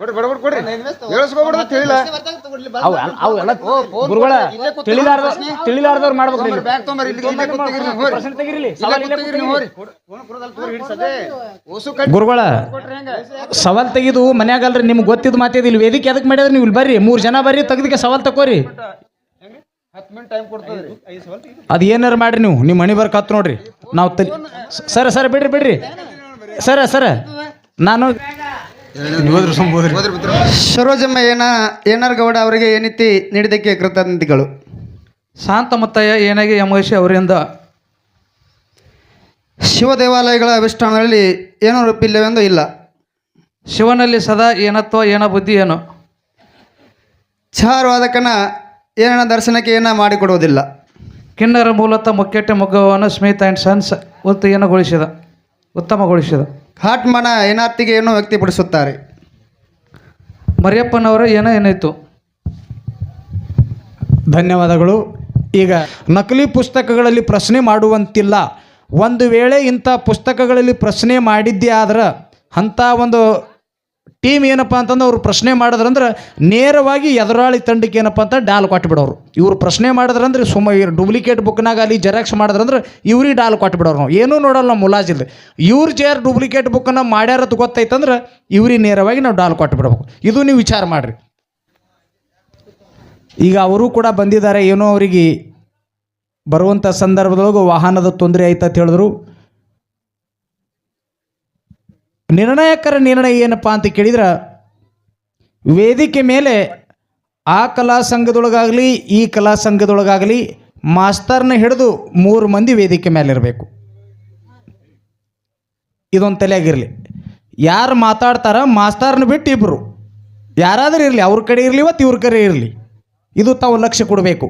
ಕೊಡ್ರಿ ಬಡ ಕೊಡ್ರಿ. ಹೇಳಿಸ್ಕೊಬಿಡ್ದು ತಿಳಿಲ್ಲ ಅವು ಅವು ಎಲ್ಲ ಗುರುಗಳ ತಿಳಿಲಾರ್ದ ತಿಳಿಲಾರ್ದವ್ರು ಮಾಡ್ಬೇಕ್ರಿ ಬ್ಯಾಗ್ ತೊಂಬರ್ರಿ ಇಲ್ಲಿ ಇಲ್ಲೇ ಕೂತ್ಕೊಗಿರಿ ನೀವು, ಹೋರಿ. ಪ್ರಶ್ನೆ ತೆಗಿರಿಲಿ ಇಲ್ಲೇ ಸವಾಲ್ ಇಲ್ಲೇ ಹೋರಿ. ಗುರುಗಳ ತೆಗಿದು ಮನ್ಯಾಗಲ್ರಿ ನಿಮ್ಗೆ ಗೊತ್ತಿದ್ದು ಮಾತಿದ್ ಇಲ್ಲಿ ವೇದಿಕೆ ಅದಕ್ಕೆ ಮಾಡಿದ್ರೆ ನೀವು ಇಲ್ಲಿ ಬರ್ರಿ ಮೂರು ಜನ ಬರ್ರಿ ತೆಗ್ದಕ್ಕೆ ಸವಾಲ್ ತಕೋರಿ ಅದು ಏನಾರು ಮಾಡ್ರಿ ನೀವು ನಿಮ್ಮ ಮಣಿ ಬರ್ಕ ಹತ್ತು ನೋಡ್ರಿ. ನಾವು ಸರ ಸರ ಬಿಡ್ರಿ ಬಿಡ್ರಿ. ಸರ ಸರ. ನಾನು. ಸರೋಜಮ್ಮ ಏನ ಏನಾರ್ ಗೌಡ ಅವರಿಗೆ ಏನಿತಿ ನೀಡಿದ್ದಕ್ಕೆ ಕೃತಜ್ಞತೆಗಳು? ಶಾಂತ ಮುತ್ತಯ್ಯ ಏನಾಗಿ ಯಮಗೇಶಿ ಅವರಿಂದ? ಶಿವ ದೇವಾಲಯಗಳ ಅನುಷ್ಠಾನದಲ್ಲಿ ಏನೋ ರೂಪಿಲ್ಲವೆಂದು ಇಲ್ಲ. ಶಿವನಲ್ಲಿ ಸದಾ ಏನತ್ವ ಏನ ಬುದ್ಧಿ ಏನು? ಚಾರುವಾದಕನ ಏನ ದರ್ಶನಕ್ಕೆ ಏನ ಮಾಡಿಕೊಡುವುದಿಲ್ಲ. ಕಿನ್ನರ ಮೂಲತಃ ಮುಖ್ಯಟ್ಟೆ ಮೊಗ್ಗವನ್ನು ಸ್ಮಿತ್ ಆ್ಯಂಡ್ ಸನ್ಸ್ ಉತ್ತೇನಗೊಳಿಸಿದ ಉತ್ತಮಗೊಳಿಸಿದ. ಹಾಟ್ಮನ ಏನಾರ್ತಿಗೆ ಏನೋ ವ್ಯಕ್ತಪಡಿಸುತ್ತಾರೆ. ಮರಿಯಪ್ಪನವರ ಏನ ಏನಾಯಿತು? ಧನ್ಯವಾದಗಳು. ಈಗ ನಕಲಿ ಪುಸ್ತಕಗಳಲ್ಲಿ ಪ್ರಶ್ನೆ ಮಾಡುವಂತಿಲ್ಲ. ಒಂದು ವೇಳೆ ಇಂಥ ಪುಸ್ತಕಗಳಲ್ಲಿ ಪ್ರಶ್ನೆ ಮಾಡಿದ್ದೇ ಆದ್ರೆ ಅಂಥ ಒಂದು ಟೀಮ್ ಏನಪ್ಪ ಅಂತಂದ್ರೆ ಅವ್ರು ಪ್ರಶ್ನೆ ಮಾಡಿದ್ರಂದ್ರೆ ನೇರವಾಗಿ ಎದುರಾಳಿ ತಂಡಕ್ಕೆ ಏನಪ್ಪ ಅಂತ ಡಾಲ್ ಕೊಟ್ಬಿಡೋರು. ಇವರು ಪ್ರಶ್ನೆ ಮಾಡಿದ್ರಂದ್ರೆ ಸುಮ್ಮ ಡೂಪ್ಲಿಕೇಟ್ ಬುಕ್ನಾಗ ಅಲ್ಲಿ ಜೆರಾಕ್ಸ್ ಮಾಡಿದ್ರಂದ್ರೆ ಇವ್ರಿಗೆ ಡಾಲ್ ಕೊಟ್ಬಿಡೋರು ನಾವು. ಏನೂ ನೋಡಲ್ಲ ನಾವು ಮುಲಾಜಿಲ್ದೆ ಇವ್ರ ಜೇರ್ ಡೂಪ್ಲಿಕೇಟ್ ಬುಕ್ಕನ್ನು ಮಾಡ್ಯಾರತ್ ಗೊತ್ತೈತಂದ್ರೆ ಇವ್ರಿಗೆ ನೇರವಾಗಿ ನಾವು ಡಾಲ್ ಕೊಟ್ಬಿಡ್ಬೇಕು. ಇದು ನೀವು ವಿಚಾರ ಮಾಡಿರಿ. ಈಗ ಅವರು ಕೂಡ ಬಂದಿದ್ದಾರೆ. ಏನೋ ಅವರಿಗೆ ಬರುವಂಥ ಸಂದರ್ಭದೊಳಗೆ ವಾಹನದ ತೊಂದರೆ ಆಯ್ತು ಅಂತ ಹೇಳಿದ್ರು. ನಿರ್ಣಾಯಕರ ನಿರ್ಣಯ ಏನಪ್ಪ ಅಂತ ಕೇಳಿದ್ರೆ, ವೇದಿಕೆ ಮೇಲೆ ಆ ಕಲಾ ಸಂಘದೊಳಗಾಗಲಿ, ಈ ಕಲಾ ಸಂಘದೊಳಗಾಗಲಿ ಮಾಸ್ತರ್ನ ಹಿಡಿದು ಮೂರು ಮಂದಿ ವೇದಿಕೆ ಮೇಲೆ ಇರಬೇಕು ಇದೊಂದು ತಲೆಯಾಗಿರಲಿ. ಯಾರು ಮಾತಾಡ್ತಾರ, ಮಾಸ್ತರ್ನ ಬಿಟ್ಟು ಇಬ್ಬರು ಯಾರಾದರೂ ಇರಲಿ, ಅವ್ರ ಕಡೆ ಇರಲಿ ಮತ್ತು ಇವ್ರ ಕಡೆ ಇರಲಿ. ಇದು ತಾವು ಲಕ್ಷ್ಯ ಕೊಡಬೇಕು.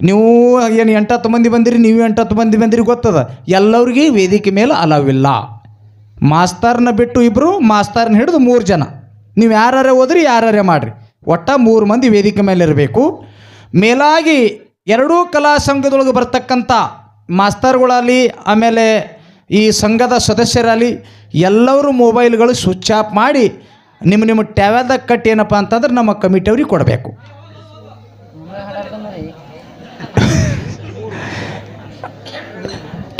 ನೀವು ಏನು ಎಂಟತ್ತು ಮಂದಿ ಬಂದಿರಿ, ನೀವು ಎಂಟತ್ತು ಮಂದಿ ಬಂದಿರಿ ಗೊತ್ತದ. ಎಲ್ಲರಿಗೆ ವೇದಿಕೆ ಮೇಲೆ ಅಲವಿಲ್ಲ. ಮಾಸ್ತರ್ನ ಬಿಟ್ಟು ಇಬ್ಬರು ಮಾಸ್ತರ್ನ ಹಿಡಿದು ಮೂರು ಜನ. ನೀವು ಯಾರೇ ಹೋದ್ರಿ ಯಾರೇ ಮಾಡಿರಿ. ಒಟ್ಟ ಮೂರು ಮಂದಿ ವೇದಿಕೆ ಮೇಲೆ ಇರಬೇಕು. ಮೇಲಾಗಿ ಎರಡೂ ಕಲಾ ಸಂಘದೊಳಗೆ ಬರ್ತಕ್ಕಂಥ ಮಾಸ್ತರ್ಗಳಲ್ಲಿ ಆಮೇಲೆ ಈ ಸಂಘದ ಸದಸ್ಯರಲ್ಲಿ ಎಲ್ಲರೂ ಮೊಬೈಲ್ಗಳು ಸ್ವಿಚ್ ಆಫ್ ಮಾಡಿ, ನಿಮ್ಮ ನಿಮ್ಮ ಟ್ಯಾವೆಲ್ದಾಗ ಕಟ್ಟಿ ಏನಪ್ಪ ಅಂತಂದ್ರೆ ನಮ್ಮ ಕಮಿಟಿಯವ್ರಿಗೆ ಕೊಡಬೇಕು.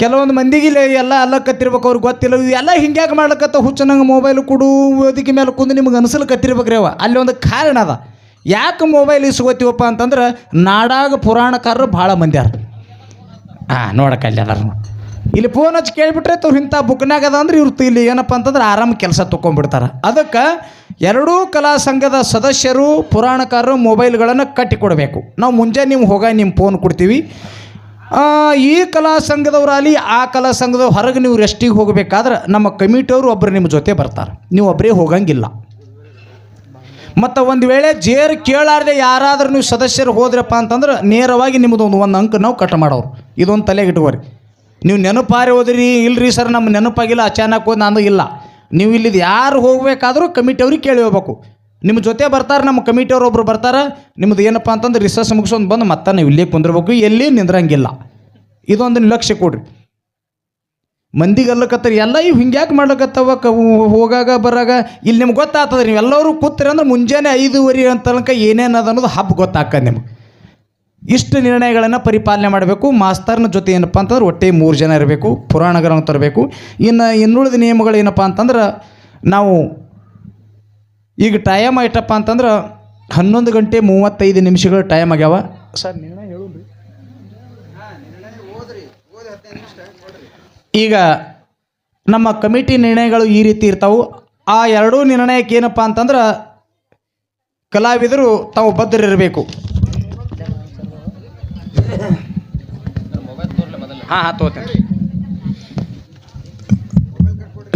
ಕೆಲವೊಂದು ಮಂದಿಗೆ ಇಲ್ಲಿ ಎಲ್ಲ ಅಲ್ಲಕತ್ತಿರ್ಬೇಕು, ಅವ್ರಿಗೆ ಗೊತ್ತಿಲ್ಲ. ಎಲ್ಲ ಹಿಂಗ್ಯಾಕೆ ಮಾಡ್ಲಕತ್ತ ಹುಚ್ಚ ನಂಗೆ ಮೊಬೈಲ್ ಕೊಡು ವೇದಿಕೆ ಮೇಲೆ ಕುಂದು ನಿಮ್ಗೆ ಅನಿಸ್ಲಕತ್ತಿರ್ಬೇಕ್ರಿ ಅವ. ಅಲ್ಲಿ ಒಂದು ಕಾರಣ ಅದ. ಯಾಕೆ ಮೊಬೈಲ್ ಇಸ್ಕೋತೀವಪ್ಪ ಅಂತಂದ್ರೆ ನಾಡಾಗ ಪುರಾಣಕಾರರು ಭಾಳ ಮಂದಿ ಅರ ಹಾಂ ನೋಡಕ್ಕೆ ಅಲ್ಲಿ ಅದಾರ ಇಲ್ಲಿ ಫೋನ್ ಹಚ್ಚಿ ಕೇಳಿಬಿಟ್ರೆ ತೋರು ಇಂಥ ಬುಕ್ನಾಗ ಅದ ಅಂದ್ರೆ ಇವ್ರು ಇಲ್ಲಿ ಏನಪ್ಪ ಅಂತಂದ್ರೆ ಆರಾಮ ಕೆಲಸ ತೊಗೊಂಡ್ಬಿಡ್ತಾರೆ ಅದಕ್ಕೆ ಎರಡೂ ಕಲಾ ಸಂಘದ ಸದಸ್ಯರು, ಪುರಾಣಕಾರರು ಮೊಬೈಲ್ಗಳನ್ನು ಕಟ್ಟಿಕೊಡಬೇಕು. ನಾವು ಮುಂಜಾನೆ ನೀವು ಹೋಗ ನಿಮ್ಮ ಫೋನ್ ಕೊಡ್ತೀವಿ. ಈ ಕಲಾ ಸಂಘದವರಾಗಲಿ ಆ ಕಲಾ ಸಂಘದ ಹೊರಗೆ ನೀವು ರೆಸ್ಟಿಗೆ ಹೋಗಬೇಕಾದ್ರೆ ನಮ್ಮ ಕಮಿಟಿಯವರು ಒಬ್ಬರು ನಿಮ್ಮ ಜೊತೆ ಬರ್ತಾರೆ. ನೀವು ಒಬ್ಬರೇ ಹೋಗಂಗಿಲ್ಲ. ಮತ್ತು ಒಂದು ವೇಳೆ ಜೇರ್ ಕೇಳಾರ್ದೆ ಯಾರಾದರೂ ನೀವು ಸದಸ್ಯರು ಹೋದ್ರಪ್ಪ ಅಂತಂದ್ರೆ ನೇರವಾಗಿ ನಿಮ್ಮದು ಒಂದು ಒಂದು ಅಂಕ ನಾವು ಕಟ್ ಮಾಡೋರು. ಇದೊಂದು ತಲೆಗೆ ಇಟ್ಕೋರಿ. ನೀವು ನೆನಪಾರಿ ಹೋದ್ರಿ, ಇಲ್ರಿ ಸರ್ ನಮ್ಮ ನೆನಪಾಗಿಲ್ಲ, ಅಚಾನಕ್ ಹೋದ್ ನಾನು ಇಲ್ಲ. ನೀವು ಇಲ್ಲಿದ್ದು ಯಾರು ಹೋಗಬೇಕಾದ್ರೂ ಕಮಿಟಿಯವ್ರಿಗೆ ಕೇಳಿ ಹೋಗ್ಬೇಕು. ನಿಮ್ಮ ಜೊತೆ ಬರ್ತಾರೆ, ನಮ್ಮ ಕಮಿಟಿಯವ್ರು ಒಬ್ರು ಬರ್ತಾರೆ ನಿಮ್ಮದು ಏನಪ್ಪ ಅಂತಂದ್ರೆ ರಿಸರ್ಚ್ ಮುಗಿಸ್ಕೊಂಡು ಬಂದು ಮತ್ತೆ ನೀವು ಇಲ್ಲೇ ಕುಂದಿರ್ಬೇಕು, ಎಲ್ಲಿ ನಿಂದ್ರಂಗಿಲ್ಲ. ಇದೊಂದು ನಿರ್ಲಕ್ಷ್ಯ ಕೊಡ್ರಿ. ಮಂದಿಗೆ ಅಲ್ಲಕತ್ತಾರೆ ಎಲ್ಲ ಇವು ಹಿಂಗ್ಯಾಕೆ ಮಾಡ್ಲಕತ್ತವ ಕ ಹೋಗಾಗ, ಬರಾಗ, ಇಲ್ಲಿ ನಿಮ್ಗೆ ಗೊತ್ತಾಗ್ತದೆ ನೀವು ಎಲ್ಲರೂ ಕೂತ್ರಿ ಅಂದ್ರೆ ಮುಂಜಾನೆ ಐದೂವರೆ ಅಂತ ತನಕ ಏನೇನು ಅದ ಅನ್ನೋದು ಹಬ್ಬ ಗೊತ್ತಾಗ್ತದೆ ನಿಮ್ಗೆ. ಇಷ್ಟು ನಿರ್ಣಯಗಳನ್ನು ಪರಿಪಾಲನೆ ಮಾಡಬೇಕು, ಮಾಸ್ತರ್ನ ಜೊತೆ ಏನಪ್ಪ ಅಂತಂದ್ರೆ ಒಟ್ಟೆ ಮೂರು ಜನ ಇರಬೇಕು, ಪುರಾಣಗಳನ್ನು ತರಬೇಕು. ಇನ್ನು ಇನ್ನುಳಿದ ನಿಯಮಗಳು ಏನಪ್ಪ ಅಂತಂದ್ರೆ ನಾವು ಈಗ ಟೈಮ್ ಆಯ್ತಪ್ಪ ಅಂತಂದ್ರೆ ಹನ್ನೊಂದು ಗಂಟೆ ಮೂವತ್ತೈದು ನಿಮಿಷಗಳು ಟೈಮ್ ಆಗ್ಯಾವ. ಸರ್ ನಿರ್ಣಯ ಹೇಳು ಈಗ ನಮ್ಮ ಕಮಿಟಿ ನಿರ್ಣಯಗಳು ಈ ರೀತಿ ಇರ್ತಾವು. ಆ ಎರಡೂ ನಿರ್ಣಯಕ್ಕೆ ಏನಪ್ಪ ಅಂತಂದ್ರೆ ಕಲಾವಿದರು ತಾವು ಬದ್ಧರಿರಬೇಕು. ಹಾಂ ಹಾಂ ತೋತೇನೆ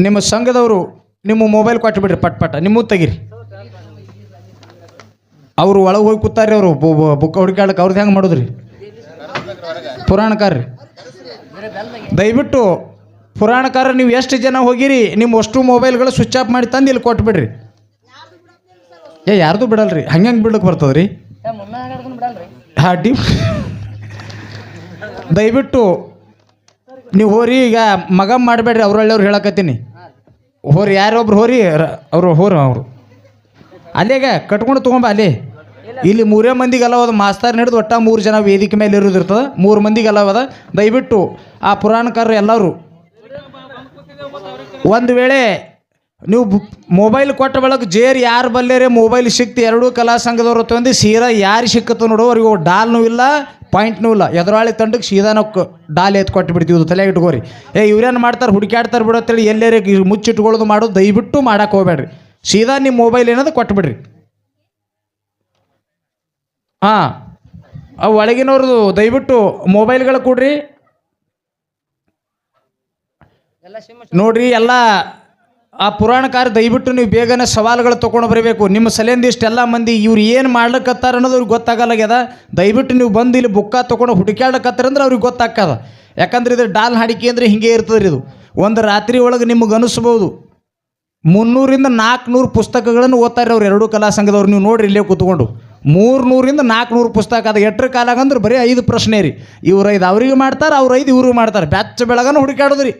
ನಿಮ್ಮ ಸಂಘದವರು ನಿಮ್ಮ ಮೊಬೈಲ್ ಕೊಟ್ಟು ಬಿಡ್ರಿ ಪಟ್ ಪಟ ನಿಮ್ಮ ತೆಗಿರಿ. ಅವರು ಒಳಗೆ ಹೋಗಿ ಕೂತಾರ್ರಿ ಅವರು. ಬುಕ್ ಹುಡುಕಾಡಕ್ಕೆ ಅವ್ರದ್ದು ಹೆಂಗೆ ಮಾಡೋದ್ರಿ? ಪುರಾಣಕಾರ ದಯವಿಟ್ಟು ಪುರಾಣಕಾರ ನೀವು ಎಷ್ಟು ಜನ ಹೋಗಿರಿ ನಿಮ್ಮ ಅಷ್ಟು ಮೊಬೈಲ್ಗಳು ಸ್ವಿಚ್ ಆಫ್ ಮಾಡಿ ತಂದು ಇಲ್ಲಿ ಕೊಟ್ಬಿಡ್ರಿ. ಏ, ಯಾರ್ದು ಬಿಡಲ್ರಿ? ಹಂಗೆ ಬಿಡಕ್ಕೆ ಬರ್ತದ್ರಿ? ರೀ ಹಾಂ, ಡಿ ದಯವಿಟ್ಟು ನೀವು ಹೋರಿ, ಈಗ ಮಗ ಮಾಡಬೇಡ್ರಿ ಅವ್ರಳ್ಳವ್ರು ಹೇಳಕತ್ತೀನಿ. ಹೋರಿ, ಯಾರೊಬ್ರು ಹೋರಿ ಅವರು ಹೋರು ಅವರು. ಅಲ್ಲಿಗ, ಕಟ್ಕೊಂಡು ತೊಗೊಂಬ, ಅಲ್ಲಿ. ಇಲ್ಲಿ. ಮೂರೇ ಮಂದಿಗೆಲ್ಲ ಅದ. ಮಾಸ್ತರ್ ಹಿಡಿದು ಒಟ್ಟ ಮೂರು ಜನ ವೇದಿಕೆ ಮೇಲೆ ಇರೋದಿರ್ತದೆ ಮೂರು ಮಂದಿಗೆ ಅದ. ದಯವಿಟ್ಟು ಆ ಪುರಾಣಕಾರರು ಎಲ್ಲರೂ ಒಂದು ವೇಳೆ ನೀವು ಮೊಬೈಲ್ ಕೊಟ್ಟ ಬಳಕ ಜೇರ್ ಯಾರು ಬಲ್ಲೇರೆ, ಮೊಬೈಲ್ ಸಿಕ್ತು ಎರಡೂ ಕಲಾ ಸಂಘದವ್ರು ತಂದು ಸೀರಾ ಯಾರು ಸಿಕ್ಕತ್ತು ನೋಡು, ಅವ್ರಿಗೆ ಡಾಲ್ನೂ ಇಲ್ಲ, ಪಾಯಿಂಟ್ನೂ ಇಲ್ಲ. ಎದುರಾಳಿ ತಂಡಕ್ಕೆ ಸೀದಾ ಡಾಲ್ ಎತ್ತು ಕೊಟ್ಟು ಬಿಡ್ತೀವಿ ತಲೆ ಇಟ್ಕೋರಿ. ಏ, ಇವ್ರೇನು ಮಾಡ್ತಾರೆ, ಹುಡುಕ್ಯಾಡ್ತಾರೆ ಬಿಡೋ ಅಂತೇಳಿ ಎಲ್ಲೇರೆ ಮುಚ್ಚಿಟ್ಕೊಳ್ಳೋದು ಮಾಡೋದು ದಯವಿಟ್ಟು ಮಾಡೋಕೆ ಹೋಗ್ಬೇಡ್ರಿ. ಸೀದಾ ನಿಮ್ಮ ಮೊಬೈಲ್ ಏನದು ಕೊಟ್ಟು ಬಿಡ್ರಿ. ಹಾಂ ಅವು ಒಳಗಿನವ್ರದ್ದು ದಯವಿಟ್ಟು ಮೊಬೈಲ್ಗಳು ಕೊಡ್ರಿ. ನೋಡ್ರಿ ಎಲ್ಲ ಆ ಪುರಾಣಕಾರ ದಯವಿಟ್ಟು ನೀವು ಬೇಗನೆ ಸವಾಲುಗಳು ತೊಗೊಂಡು ಬರಬೇಕು. ನಿಮ್ಮ ಸಲಿಂದ ಇಷ್ಟೆಲ್ಲ ಮಂದಿ ಇವ್ರು ಏನು ಮಾಡ್ಲಿಕ್ಕತ್ತಾರ ಅನ್ನೋದು ಅವ್ರಿಗೆ ಗೊತ್ತಾಗಲ್ಲಾಗ್ಯದ. ದಯವಿಟ್ಟು ನೀವು ಬಂದು ಇಲ್ಲಿ ಬುಕ್ಕ ತೊಗೊಂಡು ಹುಡುಕ್ಯಾಡ್ಲಕತ್ತಾರ ಅಂದ್ರೆ ಅವ್ರಿಗೆ ಗೊತ್ತಾಗ್ತದ. ಯಾಕಂದ್ರೆ ಇದು ಡಾಲ್ ಹಾಡಿಕೆ ಅಂದ್ರೆ ಹಿಂಗೆ ಇರ್ತದ್ರಿ ಇದು. ಒಂದು ರಾತ್ರಿ ಒಳಗೆ ನಿಮಗೆ ಅನಿಸ್ಬೋದು ಮುನ್ನೂರಿಂದ ನಾಲ್ಕುನೂರು ಪುಸ್ತಕಗಳನ್ನು ಓದ್ತಾರೆ ಅವ್ರು. ಎರಡೂ ಕಲಾ ಸಂಘದವ್ರು. ನೀವು ನೋಡ್ರಿ ಇಲ್ಲೇ ಕೂತ್ಕೊಂಡು. ಮೂರ್ನೂರಿಂದ ನಾಲ್ಕುನೂರು ಪುಸ್ತಕ ಅದು ಎಟ್ರ ಕಾಲಾಗಂದ್ರೆ ಬರೀ ಐದು ಪ್ರಶ್ನೆ ರೀ. ಇವ್ರು ಐದು ಅವ್ರಿಗೆ ಮಾಡ್ತಾರೆ, ಅವ್ರು ಐದು ಇವ್ರಿಗೆ ಮಾಡ್ತಾರೆ. ಬೆಚ್ಚ ಬೆಳಗನ ಹುಡುಕಾಡೋದು ರೀ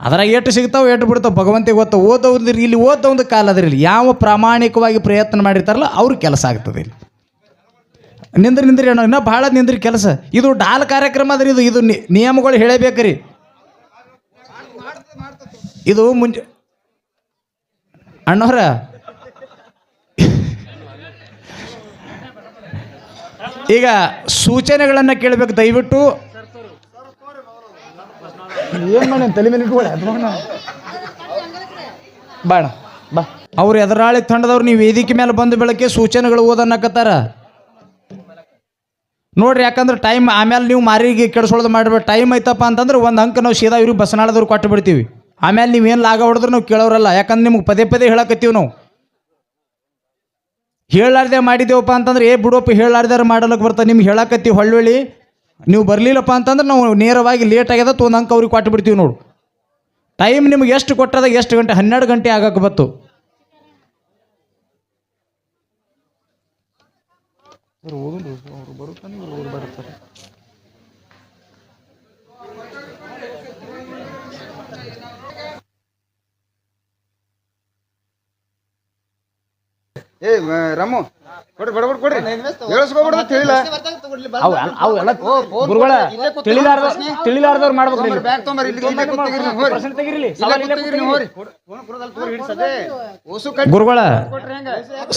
ಅದ್ರಾಗ ಎಷ್ಟು ಸಿಗ್ತಾವೆ, ಎಷ್ಟು ಬಿಡ್ತಾವೆ? ಭಗವಂತಿಗೆ ಗೊತ್ತ, ಓದೋದ್ರಿ, ಇಲ್ಲಿ ಓದೋ ಒಂದು ಕಾಲ ಅದ್ರಿ ಇಲ್ಲಿ. ಯಾವ ಪ್ರಾಮಾಣಿಕವಾಗಿ ಪ್ರಯತ್ನ ಮಾಡಿರ್ತಾರಲ್ಲ ಅವ್ರಿಗೆ ಕೆಲಸ ಆಗ್ತದೆ ಇಲ್ಲಿ. ನಿಂದ್ರಿ ನಿಂದ್ರಿ ಅಣ್ಣ ಇನ್ನೂ ಭಾಳ ನಿಂದ್ರಿ ಕೆಲಸ. ಇದು ಡಾಲ್ ಕಾರ್ಯಕ್ರಮ ಅದ್ರಿ, ಇದು ಇದು ನಿಯಮಗಳು ಹೇಳಬೇಕ್ರಿ. ಇದು ಮುಂಚೆ ಅಣ್ಣವ್ರ ಈಗ ಸೂಚನೆಗಳನ್ನು ಕೇಳಬೇಕು, ದಯವಿಟ್ಟು. ಏನು ಮಾಡಿ ತಲೆ ಮೇಲೆ ಇಟ್ಕೊಳ್ಳಿ ಬಾಣ ಬಾ. ಅವ್ರು ಎದುರಾಳಿ ತಂಡದವ್ರು, ನೀವು ವೇದಿಕೆ ಮೇಲೆ ಬಂದು ಬೆಳಗ್ಗೆ ಸೂಚನೆಗಳು ಓದನ್ನಕತ್ತಾರ ನೋಡ್ರಿ, ಯಾಕಂದ್ರೆ ಟೈಮ್ ಆಮೇಲೆ ನೀವು ಮಾರಿಗೆ ಕೆಡಿಸೋದು ಮಾಡಿ ಟೈಮ್ ಐತಪ್ಪ ಅಂತಂದ್ರೆ ಒಂದು ಅಂಕ ನಾವು ಸೀದಾ ಇವ್ರಿಗೆ ಬಸನಾಳದವ್ರು ಕೊಟ್ಟು ಬಿಡ್ತೀವಿ ಆಮೇಲೆ ನೀವೇನು ಲಾಗ ಹೊಡೆದ್ರೆ ನಾವು ಕೇಳೋರಲ್ಲ, ಯಾಕಂದ್ರೆ ನಿಮ್ಗೆ ಪದೇ ಪದೇ ಹೇಳಕತ್ತೀವಿ ನಾವು. ಹೇಳಾರ್ದೆ ಮಾಡಿದ್ದೇವಪ್ಪ ಅಂತಂದ್ರೆ, ಏ ಬಿಡೋಪ್ಪ ಹೇಳಾರ್ದಾರ ಮಾಡಲಕ್ಕೆ ಬರ್ತಾ ನಿಮ್ಗೆ ಹೇಳಕತ್ತಿ ಹೊಳ್ಳೊಳ್ಳಿ. ನೀವು ಬರಲಿಲ್ಲಪ್ಪ ಅಂತಂದ್ರೆ ನಾವು ನೇರವಾಗಿ ಲೇಟ್ ಆಗ್ಯದ ಒಂದು ಅಂಕ ಅವ್ರಿಗೆ ಕೊಟ್ಟು ಬಿಡ್ತೀವಿ ನೋಡು. ಟೈಮ್ ನಿಮ್ಗೆ ಎಷ್ಟು ಕೊಟ್ಟದಾಗ ಎಷ್ಟು ಗಂಟೆ? ಹನ್ನೆರಡು ಗಂಟೆ ಆಗಕ್ಕೆ ಬತ್ತು. ಏ ರಾಮು ಕೊಡ್ರಿ ಬಡಬಡ್ ಕೊಡ್ರಿ ಹೇಳಿಸ್ಕೊಬಿಡ್ದು ತಿಳಿಲ್ಲ ಅವು ಅವು ಎಲ್ಲ ಗುರುಗಳ ತಿಳಿಲಾರ್ದ ತಿಳಿಲಾರ್ದವ್ರು ಮಾಡ್ಬೇಕು ಬ್ಯಾಗ್ ನೀವು. ಪ್ರಶ್ನೆ ತೆಗೀರಿ ಇಲ್ಲೇ. ತೆಗೀರಿ ಹೋರಿ. ಗುರುಗಳ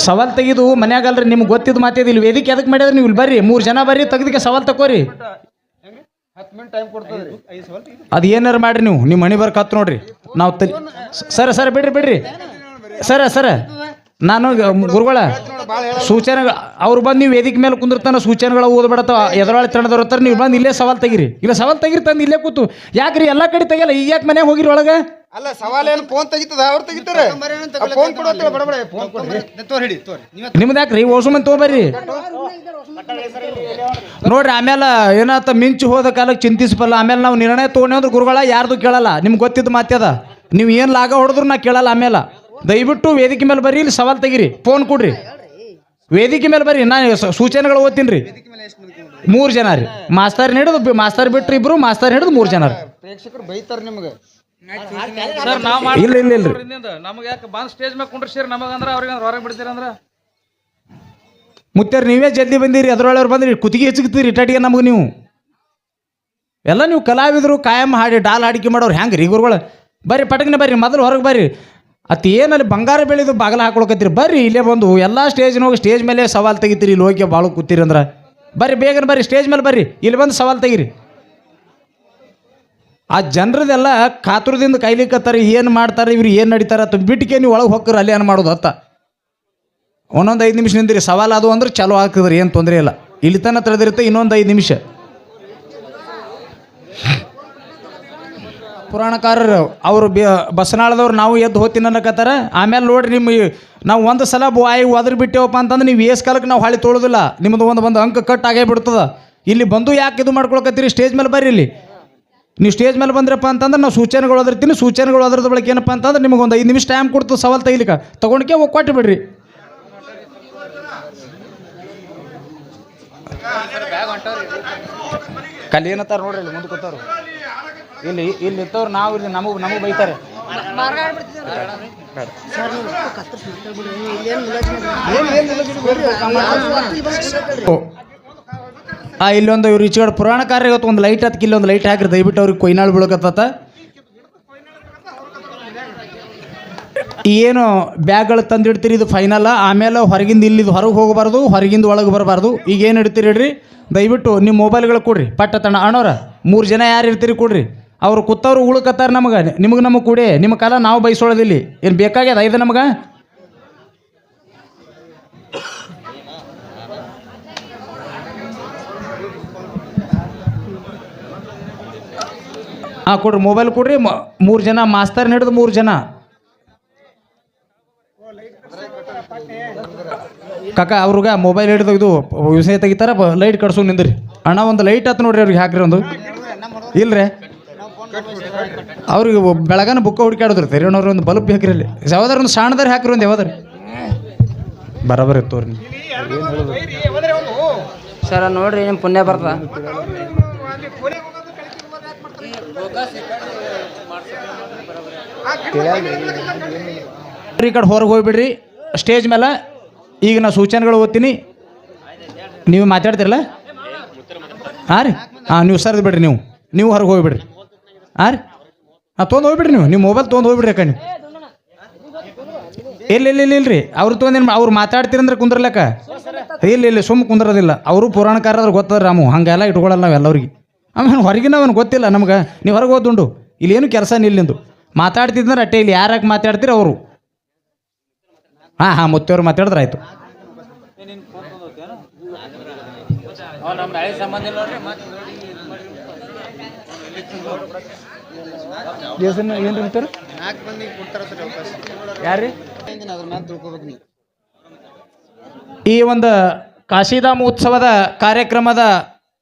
ಸವಾಲ್ ತೆಗೆದು ಮನ್ಯಾಗಲ್ರಿ ನಿಮ್ಗೆ ಗೊತ್ತಿದ್ದು ಮಾತಿದ್ ಇಲ್ಲಿ ವೇದಿಕೆ ಅದಕ್ಕೆ ಮಾಡಿದ್ರೆ ನೀವು? ಇಲ್ಲಿ ಬರ್ರಿ ಮೂರು ಜನ ಬರ್ರಿ ತೆಗ್ದಿಕ್ಕೆ ಸವಾಲ್ ತಕೋರಿ ಅದು ಏನಾರು ಮಾಡ್ರಿ ನೀವು? ನಿಮ್ಮ ಮಣಿ ಬರ್ಕ ಹತ್ತು ನೋಡ್ರಿ. ನಾವು ಸರ ಸರ ಬಿಡ್ರಿ ಬಿಡ್ರಿ. ಸರ ಸರ. ನಾನು ಗುರುಗಳ ಸೂಚನೆ ಅವ್ರು ಬಂದು ನೀವು ವೇದಿಕೆ ಮೇಲೆ ಕುಂದಿರ್ತಾನ ಸೂಚನೆಗಳು ಓದ್ಬೇಡತ್ತ ಎದುರಾಳಿ ತಂಡದವ್ರು ಇರ್ತಾರೆ ನೀವು ಬಂದು ಇಲ್ಲೇ ಸವಾಲ್ ತೆಗಿರಿ. ಇಲ್ಲ ಸವಾಲ್ ತೆಗೀರಿ ತಂದು ಇಲ್ಲೇ ಕೂತು. ಯಾಕ್ರಿ ಎಲ್ಲ ಕಡೆ ತೆಗಿಯಲ್ಲ ಈಗ ಯಾಕೆ ಮನೆಗೆ ಹೋಗಿರಿ ಒಳಗೆ? ಅಲ್ಲ ಸವಾಲ್ ಏನು ಫೋನ್ ತೆಗಿತದ? ಅವ್ರು ತೆಗಿತಾರೆ. ಫೋನ್ ಬಡಬಡ ಫೋನ್ ಕೊಡ್ರಿ ತೋರ್ ಹಿಡಿ ತೋರಿ. ನೀವೇ ನಿಮ್ದು ಯಾಕ್ರಿ? ಓಸು ಮಂದಿ ತೊಗೊಬರ್ರಿ. ನೋಡ್ರಿ ಆಮೇಲೆ ಏನಾತ ಮಿಂಚು ಹೋದ ಕಾಲಕ್ಕೆ ಚಿಂತಿಸಬಲ್ಲ ಆಮೇಲೆ ನಾವು ನಿರ್ಣಯ ತೊಗೊಂಡೆ ಅಂದ್ರೆ ಗುರುಗಳ ಯಾರ್ದು ಕೇಳಲ್ಲ. ನಿಮ್ಗೆ ಗೊತ್ತಿದ್ದು ಮಾತ್ಯದ. ನೀವು ಏನು ಲಾಗ ಹೊಡೆದ್ರು ನಾ ಕೇಳಲ್ಲ ಆಮೇಲೆ ದಯವಿಟ್ಟು ವೇದಿಕೆ ಮೇಲೆ ಬರ್ರಿ ಇಲ್ಲಿ ಸವಾಲ್ ತೆಗಿರಿ ಫೋನ್ ಕೊಡ್ರಿ. ವೇದಿಕೆ ಮೇಲೆ ಬರ್ರಿ ನಾನು ಸ- ಸೂಚನೆಗಳು ಓದ್ತೀನಿ ರೀ. ಮೂರು ಜನ ರೀ. ಮಾಸ್ತರ್ ಹಿಡಿದು ಮಾಸ್ತರ್ ಬಿಟ್ರಿ ಇಬ್ರು ಮಾಸ್ತರ್ ಹಿಡಿದು ಮೂರು ಜನ ರೀ. ಪ್ರೇಕ್ಷಕರು ಬೈತಾರ ನಿಮ್ಗೆ. ಸರ್ ನಾವು ಇಲ್ಲ ಇಲ್ಲ ಇಲ್ಲ ನಮಗೆ ಯಾಕೆ ಬಂದು ಸ್ಟೇಜ್ ಮೇಲೆ ಕುಂಡ್ರಿಸಿರಿ ನಮಗಂದ್ರೆ ಅವ್ರಿಗೆ ಹೊರಗೆ ಮುತ್ಯಾರ ನೀವೇ ಜಲ್ದಿ ಬಂದಿರಿ ಅದ್ರೊಳಗೆ ಬಂದ್ರಿ. ಕುತ್ತಿಗೆ ಹೆಚ್ಚಿಗ್ತೀರಿ ಇಟಾಟಿಗೆ ನಮಗೆ ನೀವು. ಎಲ್ಲ ನೀವು ಕಲಾವಿದರು ಕಾಯಂ ಹಾಡಿ ಡಾಲ್ ಹಾಡಿಕೆ ಮಾಡೋರು ಹೆಂಗೆ ರೀ ಗುರುಗಳು ಬರ್ರಿ ಪಟಕ್ನೆ ಬರ್ರಿ ಮೊದಲು ಹೊರಗೆ ಬರ್ರಿ. ಅತಿ ಏನಲ್ಲಿ ಬಂಗಾರ ಬೆಳೆದು ಬಾಗಿಲು ಹಾಕೊಳಕತ್ತೀರಿ? ಬರ್ರಿ, ಇಲ್ಲೇ ಬಂದು ಎಲ್ಲ ಸ್ಟೇಜ್ನ ಹೋಗಿ ಸ್ಟೇಜ್ ಮೇಲೆ ಸವಾಲು ತೆಗಿತೀರಿ, ಇಲ್ಲಿ ಹೋಗಿ ಭಾಳ ಕೂತೀರಿ ಅಂದ್ರೆ. ಬರ್ರಿ, ಬೇಗನೆ ಬರ್ರಿ ಸ್ಟೇಜ್ ಮೇಲೆ ಬರ್ರಿ, ಇಲ್ಲಿ ಬಂದು ಸವಾಲು ತೆಗೀರಿ. ಆ ಜನರದೆಲ್ಲ ಕಾತುರದಿಂದ ಕೈಲಿಕ್ಕತ್ತಾರೆ ಏನು ಮಾಡ್ತಾರೆ, ಇವ್ರು ಏನು ನಡೀತಾರೆ ಅಂತ ಬಿಟ್ಟಿಗೆ ನೀವು ಒಳಗೆ ಹೋಗ್ರಿ ಅಲ್ಲಿ ಏನು ಮಾಡೋದು ಅತ್ತ. ಒಂದೊಂದು ಐದು ನಿಮಿಷ ನಿಂದಿರಿ, ಸವಾಲು ಅದು ಅಂದ್ರೆ ಚಲೋ ಆಗ್ತದ್ರಿ, ಏನು ತೊಂದರೆ ಇಲ್ಲ. ಇಲ್ಲಿ ತನ ತಿಳಿದಿರುತ್ತೆ, ಇನ್ನೊಂದು ಐದು ನಿಮಿಷ. ಪುರಾಣಕಾರರು, ಅವರು ಬಸನಾಳದವ್ರು ನಾವು ಎದ್ದು ಹೋಗ್ತೀನಿ ಅನ್ನಕತ್ತಾರ. ಆಮೇಲೆ ನೋಡ್ರಿ ನಿಮ್ಮ ನಾವು ಒಂದು ಸಲ ಬಾಯಿ ಒದ್ರ ಬಿಟ್ಟೇವಪ್ಪ ಅಂತಂದ್ರೆ ನೀವು ಏಸ್ ಕಾಲಕ್ಕೆ ನಾವು ಹಾಳಿ ತೊಳೋದಿಲ್ಲ. ನಿಮ್ಮದು ಒಂದು ಒಂದು ಅಂಕ ಕಟ್ ಆಗೇ ಬಿಡ್ತದ. ಇಲ್ಲಿ ಬಂದು ಯಾಕೆ ಇದು ಮಾಡ್ಕೊಳಕತ್ತೀರಿ? ಸ್ಟೇಜ್ ಮೇಲೆ ಬರ್ರಿ ಇಲ್ಲಿ. ನೀವು ಸ್ಟೇಜ್ ಮೇಲೆ ಬಂದ್ರಪ್ಪ ಅಂತಂದ್ರೆ ನಾವು ಸೂಚನೆಗಳು ಓದಿರ್ತೀನಿ ಸೂಚನೆಗಳು ಓದ್ರದ ಬಳಿಕ ಏನಪ್ಪ ಅಂತಂದ್ರೆ ನಿಮಗೆ ಒಂದು ಐದು ನಿಮಿಷ ಟೈಮ್ ಕೊಡ್ತು ಸವಾಲು ತೆಗಿಲಿಕ್ಕೆ. ತೊಗೊಂಡಕ್ಕೆ ಹೋಗಿ ಕೊಟ್ಟು ಬಿಡ್ರಿ. ಕಲ್ಲಿ ಏನತ್ತಾರ ನೋಡ್ರಿ ಇಲ್ಲಿ ಇಲ್ಲಿ ಇತ್ತವ್ರು ನಾವು ಇಲ್ಲಿ ನಮಗೆ ನಮಗೆ ಬೈತಾರೆ. ಆ, ಇಲ್ಲೊಂದು ಇವ್ರು ಈಚೆಗಡೆ ಪುರಾಣಕಾರ ಇವತ್ತು ಒಂದು ಲೈಟ್ ಹತ್ತಿ, ಇಲ್ಲೊಂದು ಲೈಟ್ ಹಾಕಿರಿ, ದಯವಿಟ್ಟು ಅವ್ರಿಗೆ ಕೊಯ್ನಾಳು ಬೀಳಕತ್ತ ಏನು ಬ್ಯಾಗ್ಗಳು ತಂದಿಡ್ತೀರಿ, ಇದು ಫೈನಲ್ ಆಮೇಲೆ ಹೊರಗಿಂದ ಇಲ್ಲಿದು ಹೊರಗೆ ಹೋಗಬಾರ್ದು, ಹೊರಗಿಂದ ಒಳಗೆ ಬರಬಾರ್ದು. ಈಗ ಏನು ಇಡ್ತೀರಿ ಹೇಳ್ರಿ? ದಯವಿಟ್ಟು ನಿಮ್ಮ ಮೊಬೈಲ್ಗಳು ಕೊಡ್ರಿ. ಪಟ್ಟ ತಣ್ಣ ಅಣ್ಣವ್ರ, ಮೂರು ಜನ ಯಾರು ಇರ್ತೀರಿ ಕೊಡ್ರಿ? ಅವ್ರು ಕೂತವ್ರು ಉಳ್ಕತ್ತಾರ ನಮಗೆ. ನಿಮಗೆ ನಮಗೆ ಕೂಡಿ. ನಿಮ್ಮ ಕಾಲ ನಾವು ಬಯಸೋಳದಿಲ್ಲಿ ಏನು ಬೇಕಾಗ್ಯದ ಐದು ನಮಗೆ? ಹಾಂ, ಕೊಡ್ರಿ ಮೊಬೈಲ್ ಕೊಡ್ರಿ. ಮೂರು ಜನ ಮಾಸ್ತರ್ ಹಿಡಿದು ಮೂರು ಜನ. ಕಾಕ, ಅವ್ರಿಗೆ ಮೊಬೈಲ್ ಹಿಡಿದು ಇದು ವಿಷಯ ತೆಗಿತಾರ ಲೈಟ್ ಕಟ್ಸು ನಿಂದ್ರಿ. ಅಣ್ಣ, ಒಂದು ಲೈಟ್ ಹತ್ತು ನೋಡ್ರಿ ಅವ್ರಿಗೆ ಹಾಕ್ರಿ ಒಂದು. ಇಲ್ರಿ? ಅವ್ರಿಗೆ ಬೆಳಗನ ಬುಕ್ಕ ಹುಡುಕಾಡಿದ್ರು ಅವ್ರ ಒಂದು ಬಲ್ಪ್ ಹಾಕ್ರಿ ಅಲ್ಲಿ. ಯಾವ್ದಾರ ಒಂದು ಸಣ್ಣದಾರ ಹಾಕ್ರಿ ಒಂದು ಯಾವ್ದಾರ ಬರಬರ್ ಇತ್ತು ಅವ್ರಿ. ಸರ ನೋಡ್ರಿ ನಿಮ್ಮ ಪುಣ್ಯ ಬರ್ತ. ಈ ಕಡೆ ಹೊರಗೆ ಹೋಗ್ಬಿಡ್ರಿ. ಸ್ಟೇಜ್ ಮೇಲೆ ಈಗ ನಾ ಸೂಚನೆಗಳು ಓದ್ತೀನಿ. ನೀವು ಮಾತಾಡ್ತಿರಲ್ಲ? ಹಾಂ ರೀ? ಹಾಂ ನೀವು ಸರ್ದು ಬಿಡ್ರಿ ನೀವು. ನೀವು ಹೊರಗೆ ಹೋಗ್ಬಿಡ್ರಿ. ಹಾಂ ರೀ ಹಾಂ ತೊಗೊಂಡು ಹೋಗ್ಬಿಡ್ರಿ ನೀವು. ನಿಮ್ಮ ಮೊಬೈಲ್ ತೊಗೊಂಡು ಹೋಗ್ಬಿಡ್ರಿ ಅಕ್ಕ ನೀವು. ಇಲ್ಲ ಇಲ್ಲ ಇಲ್ಲ ಇಲ್ರಿ ಅವ್ರು ತೊಗೊಂಡೇನು ಅವ್ರು ಮಾತಾಡ್ತೀರಂದ್ರೆ ಕುಂದ್ರಲಕ್ಕ? ಇಲ್ಲ ಇಲ್ಲ ಸುಮ್ಮ ಕುಂದ್ರದಿಲ್ಲ. ಅವರು ಪುರಾಣಕಾರದ್ರ ಗೊತ್ತದ ರಾಮು. ಹಂಗೆಲ್ಲ ಇಟ್ಕೊಳ್ಳಲ್ಲ ನಾವೆಲ್ಲವ್ರಿಗೆ ಆಮೇಲೆ ಹೊರಗಿನ ಅವನು ಗೊತ್ತಿಲ್ಲ ನಮ್ಗೆ. ನೀವು ಹೊರಗೆ ಓದುಂಡು ಇಲ್ಲೇನು ಕೆಲಸ ನಿಲ್ಲಿಂದು ಮಾತಾಡ್ತಿದ್ರೆ ಅಟ್ಟೆ ಇಲ್ಲಿ ಯಾರಾಗ ಮಾತಾಡ್ತೀರ ಅವರು? ಹಾಂ ಹಾಂ ಮುತ್ತೆಯವ್ರು ಮಾತಾಡಿದ್ರೆ ಆಯ್ತು. ಏನು ನಾಲ್ಕು ಮಂದಿಗೆ ಕೊಡ್ತಾರ ಸರ್ ಅವಕಾಶ. ಯಾರ್ರಿ? ಅದ್ರ ಮ್ಯಾಲ ತಿಳ್ಕೊಬೇಕು ನೀವು. ಈ ಒಂದು ಕಾಶಿಧಾಮ ಉತ್ಸವದ ಕಾರ್ಯಕ್ರಮದ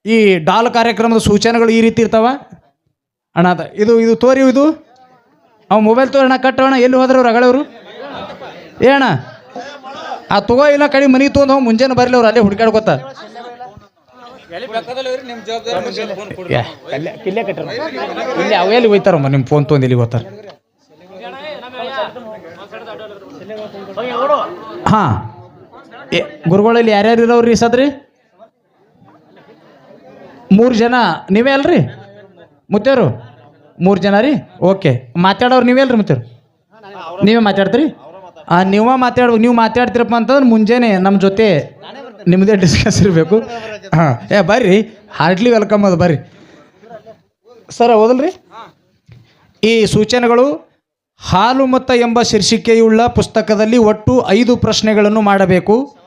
ಈ ಡಾಲ್ ಕಾರ್ಯಕ್ರಮದ ಸೂಚನೆಗಳು ಈ ರೀತಿ ಇರ್ತಾವ? ಅಣ್ಣ ಅದ ಇದು ಇದು ತೋರಿ ಇದು? ಅವ್ ಮೊಬೈಲ್ ತೋರಣ ಕಟ್ಟೋಣ ಎಲ್ಲಿ ಹೋದ್ರು ರಗಳವರು ಏನ ಏ ಅಣ್ಣ ಆ ತಗೋ ಇಲ್ಲ ಕಡೆ ಮನಿ ತೊಗೊಂಡು ಮುಂಜಾನೆ ಬರಲಿ ಅವ್ರು ಅಲ್ಲೇ ಹುಡುಕಾಡ್ಕೊತ ಇಲ್ಲೇ ಕಟ್ಟಿರೋ ಇಲ್ಲಿ ಅವೆಲ್ಲಿ ಹೋಯ್ತಾರಮ್ಮ ನಿಮ್ಮ ಫೋನ್ ತೊಗೊಂಡು ಇಲ್ಲಿ ಹೋಗ್ತಾರೆ ಹಾಂ. ಗುರುಗಳಲ್ಲಿ ಯಾರ್ಯಾರು ಇರೋರು ರೀ ಸದ್ರಿ? ಮೂರು ಜನ ನೀವೇ ಅಲ್ರಿ? ಮುತ್ತೇರು ಮೂರು ಜನ ರೀ? ಓಕೆ. ಮಾತಾಡೋರು ನೀವೇ ಅಲ್ರಿ ಮುತ್ತೇರು ನೀವೇ ಮಾತಾಡ್ತೀರಿ? ಹಾಂ ನೀವೇ ಮಾತಾಡ್ಬೇಕು ನೀವು ಮಾತಾಡ್ತೀರಪ್ಪ ಅಂತಂದ್ರೆ ಮುಂಜಾನೆ ನಮ್ಮ ಜೊತೆ ನಿಮ್ಮದೇ ಡಿಸ್ಕಸ್ ಇರಬೇಕು. ಹಾಂ, ಏ, ಬರ್ರಿ. ಹಾರ್ಡ್ಲಿ ವೆಲ್ಕಮ್ ಅದು, ಬರ್ರಿ. ಸರ್, ಹೌದಲ್ರಿ? ಈ ಸೂಚನೆಗಳು ಹಾಲು ಮತ ಎಂಬ ಶೀರ್ಷಿಕೆಯುಳ್ಳ ಪುಸ್ತಕದಲ್ಲಿ ಒಟ್ಟು ಐದು ಪ್ರಶ್ನೆಗಳನ್ನು ಮಾಡಬೇಕು.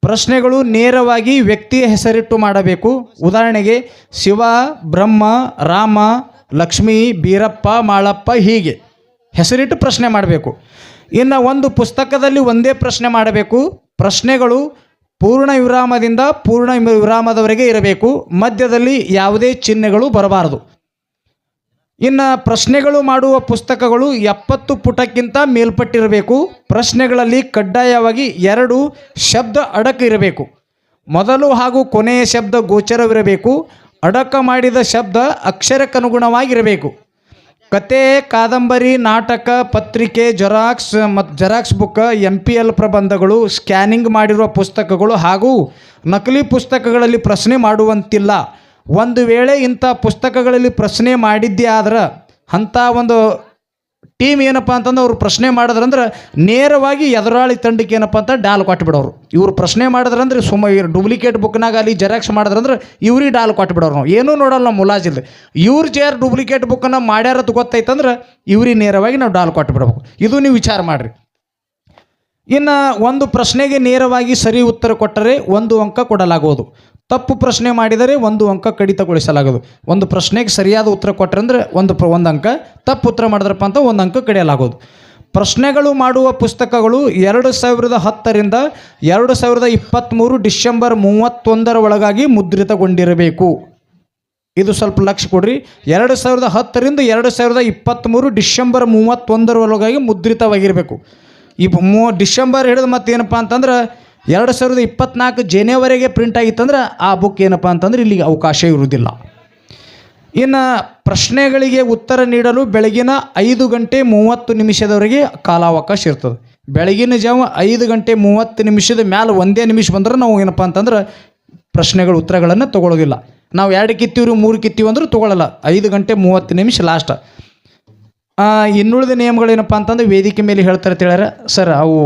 ಪ್ರಶ್ನೆಗಳು ನೇರವಾಗಿ ವ್ಯಕ್ತಿಯ ಹೆಸರಿಟ್ಟು ಮಾಡಬೇಕು. ಉದಾಹರಣೆಗೆ, ಶಿವ, ಬ್ರಹ್ಮ, ರಾಮ, ಲಕ್ಷ್ಮೀ, ಬೀರಪ್ಪ, ಮಾಳಪ್ಪ, ಹೀಗೆ. ಹೆಸರಿಟ್ಟು ಪ್ರಶ್ನೆ ಮಾಡಬೇಕು. ಇನ್ನು ಒಂದು ಪುಸ್ತಕದಲ್ಲಿ ಒಂದೇ ಪ್ರಶ್ನೆ ಮಾಡಬೇಕು. ಪ್ರಶ್ನೆಗಳು ಪೂರ್ಣ ವಿರಾಮದಿಂದ ಪೂರ್ಣ ವಿರಾಮದವರೆಗೆ ಇರಬೇಕು. ಮಧ್ಯದಲ್ಲಿ ಯಾವುದೇ ಚಿಹ್ನೆಗಳು ಬರಬಾರದು. ಇನ್ನು ಪ್ರಶ್ನೆಗಳು ಮಾಡುವ ಪುಸ್ತಕಗಳು ಎಪ್ಪತ್ತು ಪುಟಕ್ಕಿಂತ ಮೇಲ್ಪಟ್ಟಿರಬೇಕು. ಪ್ರಶ್ನೆಗಳಲ್ಲಿ ಕಡ್ಡಾಯವಾಗಿ ಎರಡು ಶಬ್ದ ಅಡಕ ಇರಬೇಕು. ಮೊದಲು ಹಾಗೂ ಕೊನೆಯ ಶಬ್ದ ಗೋಚರವಿರಬೇಕು. ಅಡಕ ಮಾಡಿದ ಶಬ್ದ ಅಕ್ಷರಕ್ಕನುಗುಣವಾಗಿರಬೇಕು. ಕತೆ, ಕಾದಂಬರಿ, ನಾಟಕ, ಪತ್ರಿಕೆ, ಜೆರಾಕ್ಸ್ ಮತ್ತು xerox book, M P L ಪ್ರಬಂಧಗಳು, scanning ಮಾಡಿರುವ ಪುಸ್ತಕಗಳು ಹಾಗೂ ನಕಲಿ ಪುಸ್ತಕಗಳಲ್ಲಿ ಪ್ರಶ್ನೆ ಮಾಡುವಂತಿಲ್ಲ. ಒಂದು ವೇಳೆ ಇಂಥ ಪುಸ್ತಕಗಳಲ್ಲಿ ಪ್ರಶ್ನೆ ಮಾಡಿದ್ದೇ ಆದ್ರೆ ಅಂಥ ಒಂದು ಟೀಮ್ ಏನಪ್ಪ ಅಂತಂದ್ರೆ ಅವ್ರು ಪ್ರಶ್ನೆ ಮಾಡಿದ್ರಂದ್ರೆ ನೇರವಾಗಿ ಎದುರಾಳಿ ತಂಡಕ್ಕೆ ಏನಪ್ಪ ಅಂತ ಡಾಲ್ ಕೊಟ್ಬಿಡೋರು. ಇವ್ರು ಪ್ರಶ್ನೆ ಮಾಡಿದ್ರಂದ್ರೆ ಸುಮ್ಮ ಇವ್ರು ಡೂಪ್ಲಿಕೇಟ್ ಬುಕ್ನಾಗ ಅಲ್ಲಿ ಜೆರಾಕ್ಸ್ ಮಾಡಿದ್ರಂದ್ರೆ ಇವ್ರಿಗೆ ಡಾಲ್ ಕೊಟ್ಬಿಡೋರು ನಾವು. ಏನೂ ನೋಡಲ್ಲ ನಮ್ಮ ಮುಲಾಜಿಲ್ಲ ಇವ್ರು ಜೇರ್ ಡೂಪ್ಲಿಕೇಟ್ ಬುಕ್ಕನ್ನು ಮಾಡ್ಯಾರದು ಗೊತ್ತೈತಂದ್ರೆ ಇವ್ರಿಗೆ ನೇರವಾಗಿ ನಾವು ಡಾಲ್ ಕೊಟ್ಬಿಡ್ಬೇಕು. ಇದು ನೀವು ವಿಚಾರ ಮಾಡಿರಿ. ಇನ್ನು ಒಂದು ಪ್ರಶ್ನೆಗೆ ನೇರವಾಗಿ ಸರಿ ಉತ್ತರ ಕೊಟ್ಟರೆ ಒಂದು ಅಂಕ ಕೊಡಲಾಗುವುದು. ತಪ್ಪು ಪ್ರಶ್ನೆ ಮಾಡಿದರೆ ಒಂದು ಅಂಕ ಕಡಿತಗೊಳಿಸಲಾಗದು. ಒಂದು ಪ್ರಶ್ನೆಗೆ ಸರಿಯಾದ ಉತ್ತರ ಕೊಟ್ಟರೆ ಅಂದರೆ ಒಂದು ಪ್ರ ಒಂದು ಅಂಕ. ತಪ್ಪು ಉತ್ತರ ಮಾಡಿದ್ರಪ್ಪ ಅಂತ ಒಂದು ಅಂಕ ಕಡಿಯಲಾಗೋದು. ಪ್ರಶ್ನೆಗಳು ಮಾಡುವ ಪುಸ್ತಕಗಳು ಎರಡು ಸಾವಿರದ ಹತ್ತರಿಂದ ಎರಡು ಸಾವಿರದ ಇಪ್ಪತ್ತ್ಮೂರು ಡಿಸೆಂಬರ್ ಮೂವತ್ತೊಂದರ ಒಳಗಾಗಿ ಮುದ್ರಿತಗೊಂಡಿರಬೇಕು. ಇದು ಸ್ವಲ್ಪ ಲಕ್ಷ ಕೊಡ್ರಿ. ಎರಡು ಸಾವಿರದ ಹತ್ತರಿಂದ ಎರಡು ಸಾವಿರದ ಇಪ್ಪತ್ತ್ಮೂರು ಡಿಸೆಂಬರ್ ಮೂವತ್ತೊಂದರೊಳಗಾಗಿ ಮುದ್ರಿತವಾಗಿರಬೇಕು. ಈ ಮೂ ಡಿಸೆಂಬರ್ ಹಿಡಿದು ಮತ್ತೇನಪ್ಪ ಅಂತಂದ್ರೆ ಎರಡು ಸಾವಿರದ ಇಪ್ಪತ್ನಾಲ್ಕು ಜನವರಿಗೆ ಪ್ರಿಂಟ್ ಆಗಿತ್ತಂದ್ರೆ ಆ ಬುಕ್ ಏನಪ್ಪ ಅಂತಂದ್ರೆ ಇಲ್ಲಿಗೆ ಅವಕಾಶ ಇರುವುದಿಲ್ಲ. ಇನ್ನು ಪ್ರಶ್ನೆಗಳಿಗೆ ಉತ್ತರ ನೀಡಲು ಬೆಳಗಿನ ಐದು ಗಂಟೆ ಮೂವತ್ತು ನಿಮಿಷದವರೆಗೆ ಕಾಲಾವಕಾಶ ಇರ್ತದೆ. ಬೆಳಗಿನ ಜಾವ ಐದು ಗಂಟೆ ಮೂವತ್ತು ನಿಮಿಷದ ಮ್ಯಾಲೆ ಒಂದೇ ನಿಮಿಷ ಬಂದ್ರೆ ನಾವು ಏನಪ್ಪ ಅಂತಂದ್ರೆ ಪ್ರಶ್ನೆಗಳ ಉತ್ತರಗಳನ್ನು ತೊಗೊಳೋದಿಲ್ಲ. ನಾವು ಎರಡು ಕಿತ್ತೀವ್ರಿ, ಮೂರು ಕಿತ್ತೀವಿ ಅಂದರೂ ತೊಗೊಳಲ್ಲ. ಐದು ಗಂಟೆ ಮೂವತ್ತು ನಿಮಿಷ ಲಾಸ್ಟ್ ಇನ್ನುಳಿದ ನಿಯಮಗಳೇನಪ್ಪ ಅಂತಂದ್ರೆ ವೇದಿಕೆ ಮೇಲೆ ಹೇಳ್ತಾರೆ ಹೇಳ್ಯಾರ. ಸರ್, ಅವು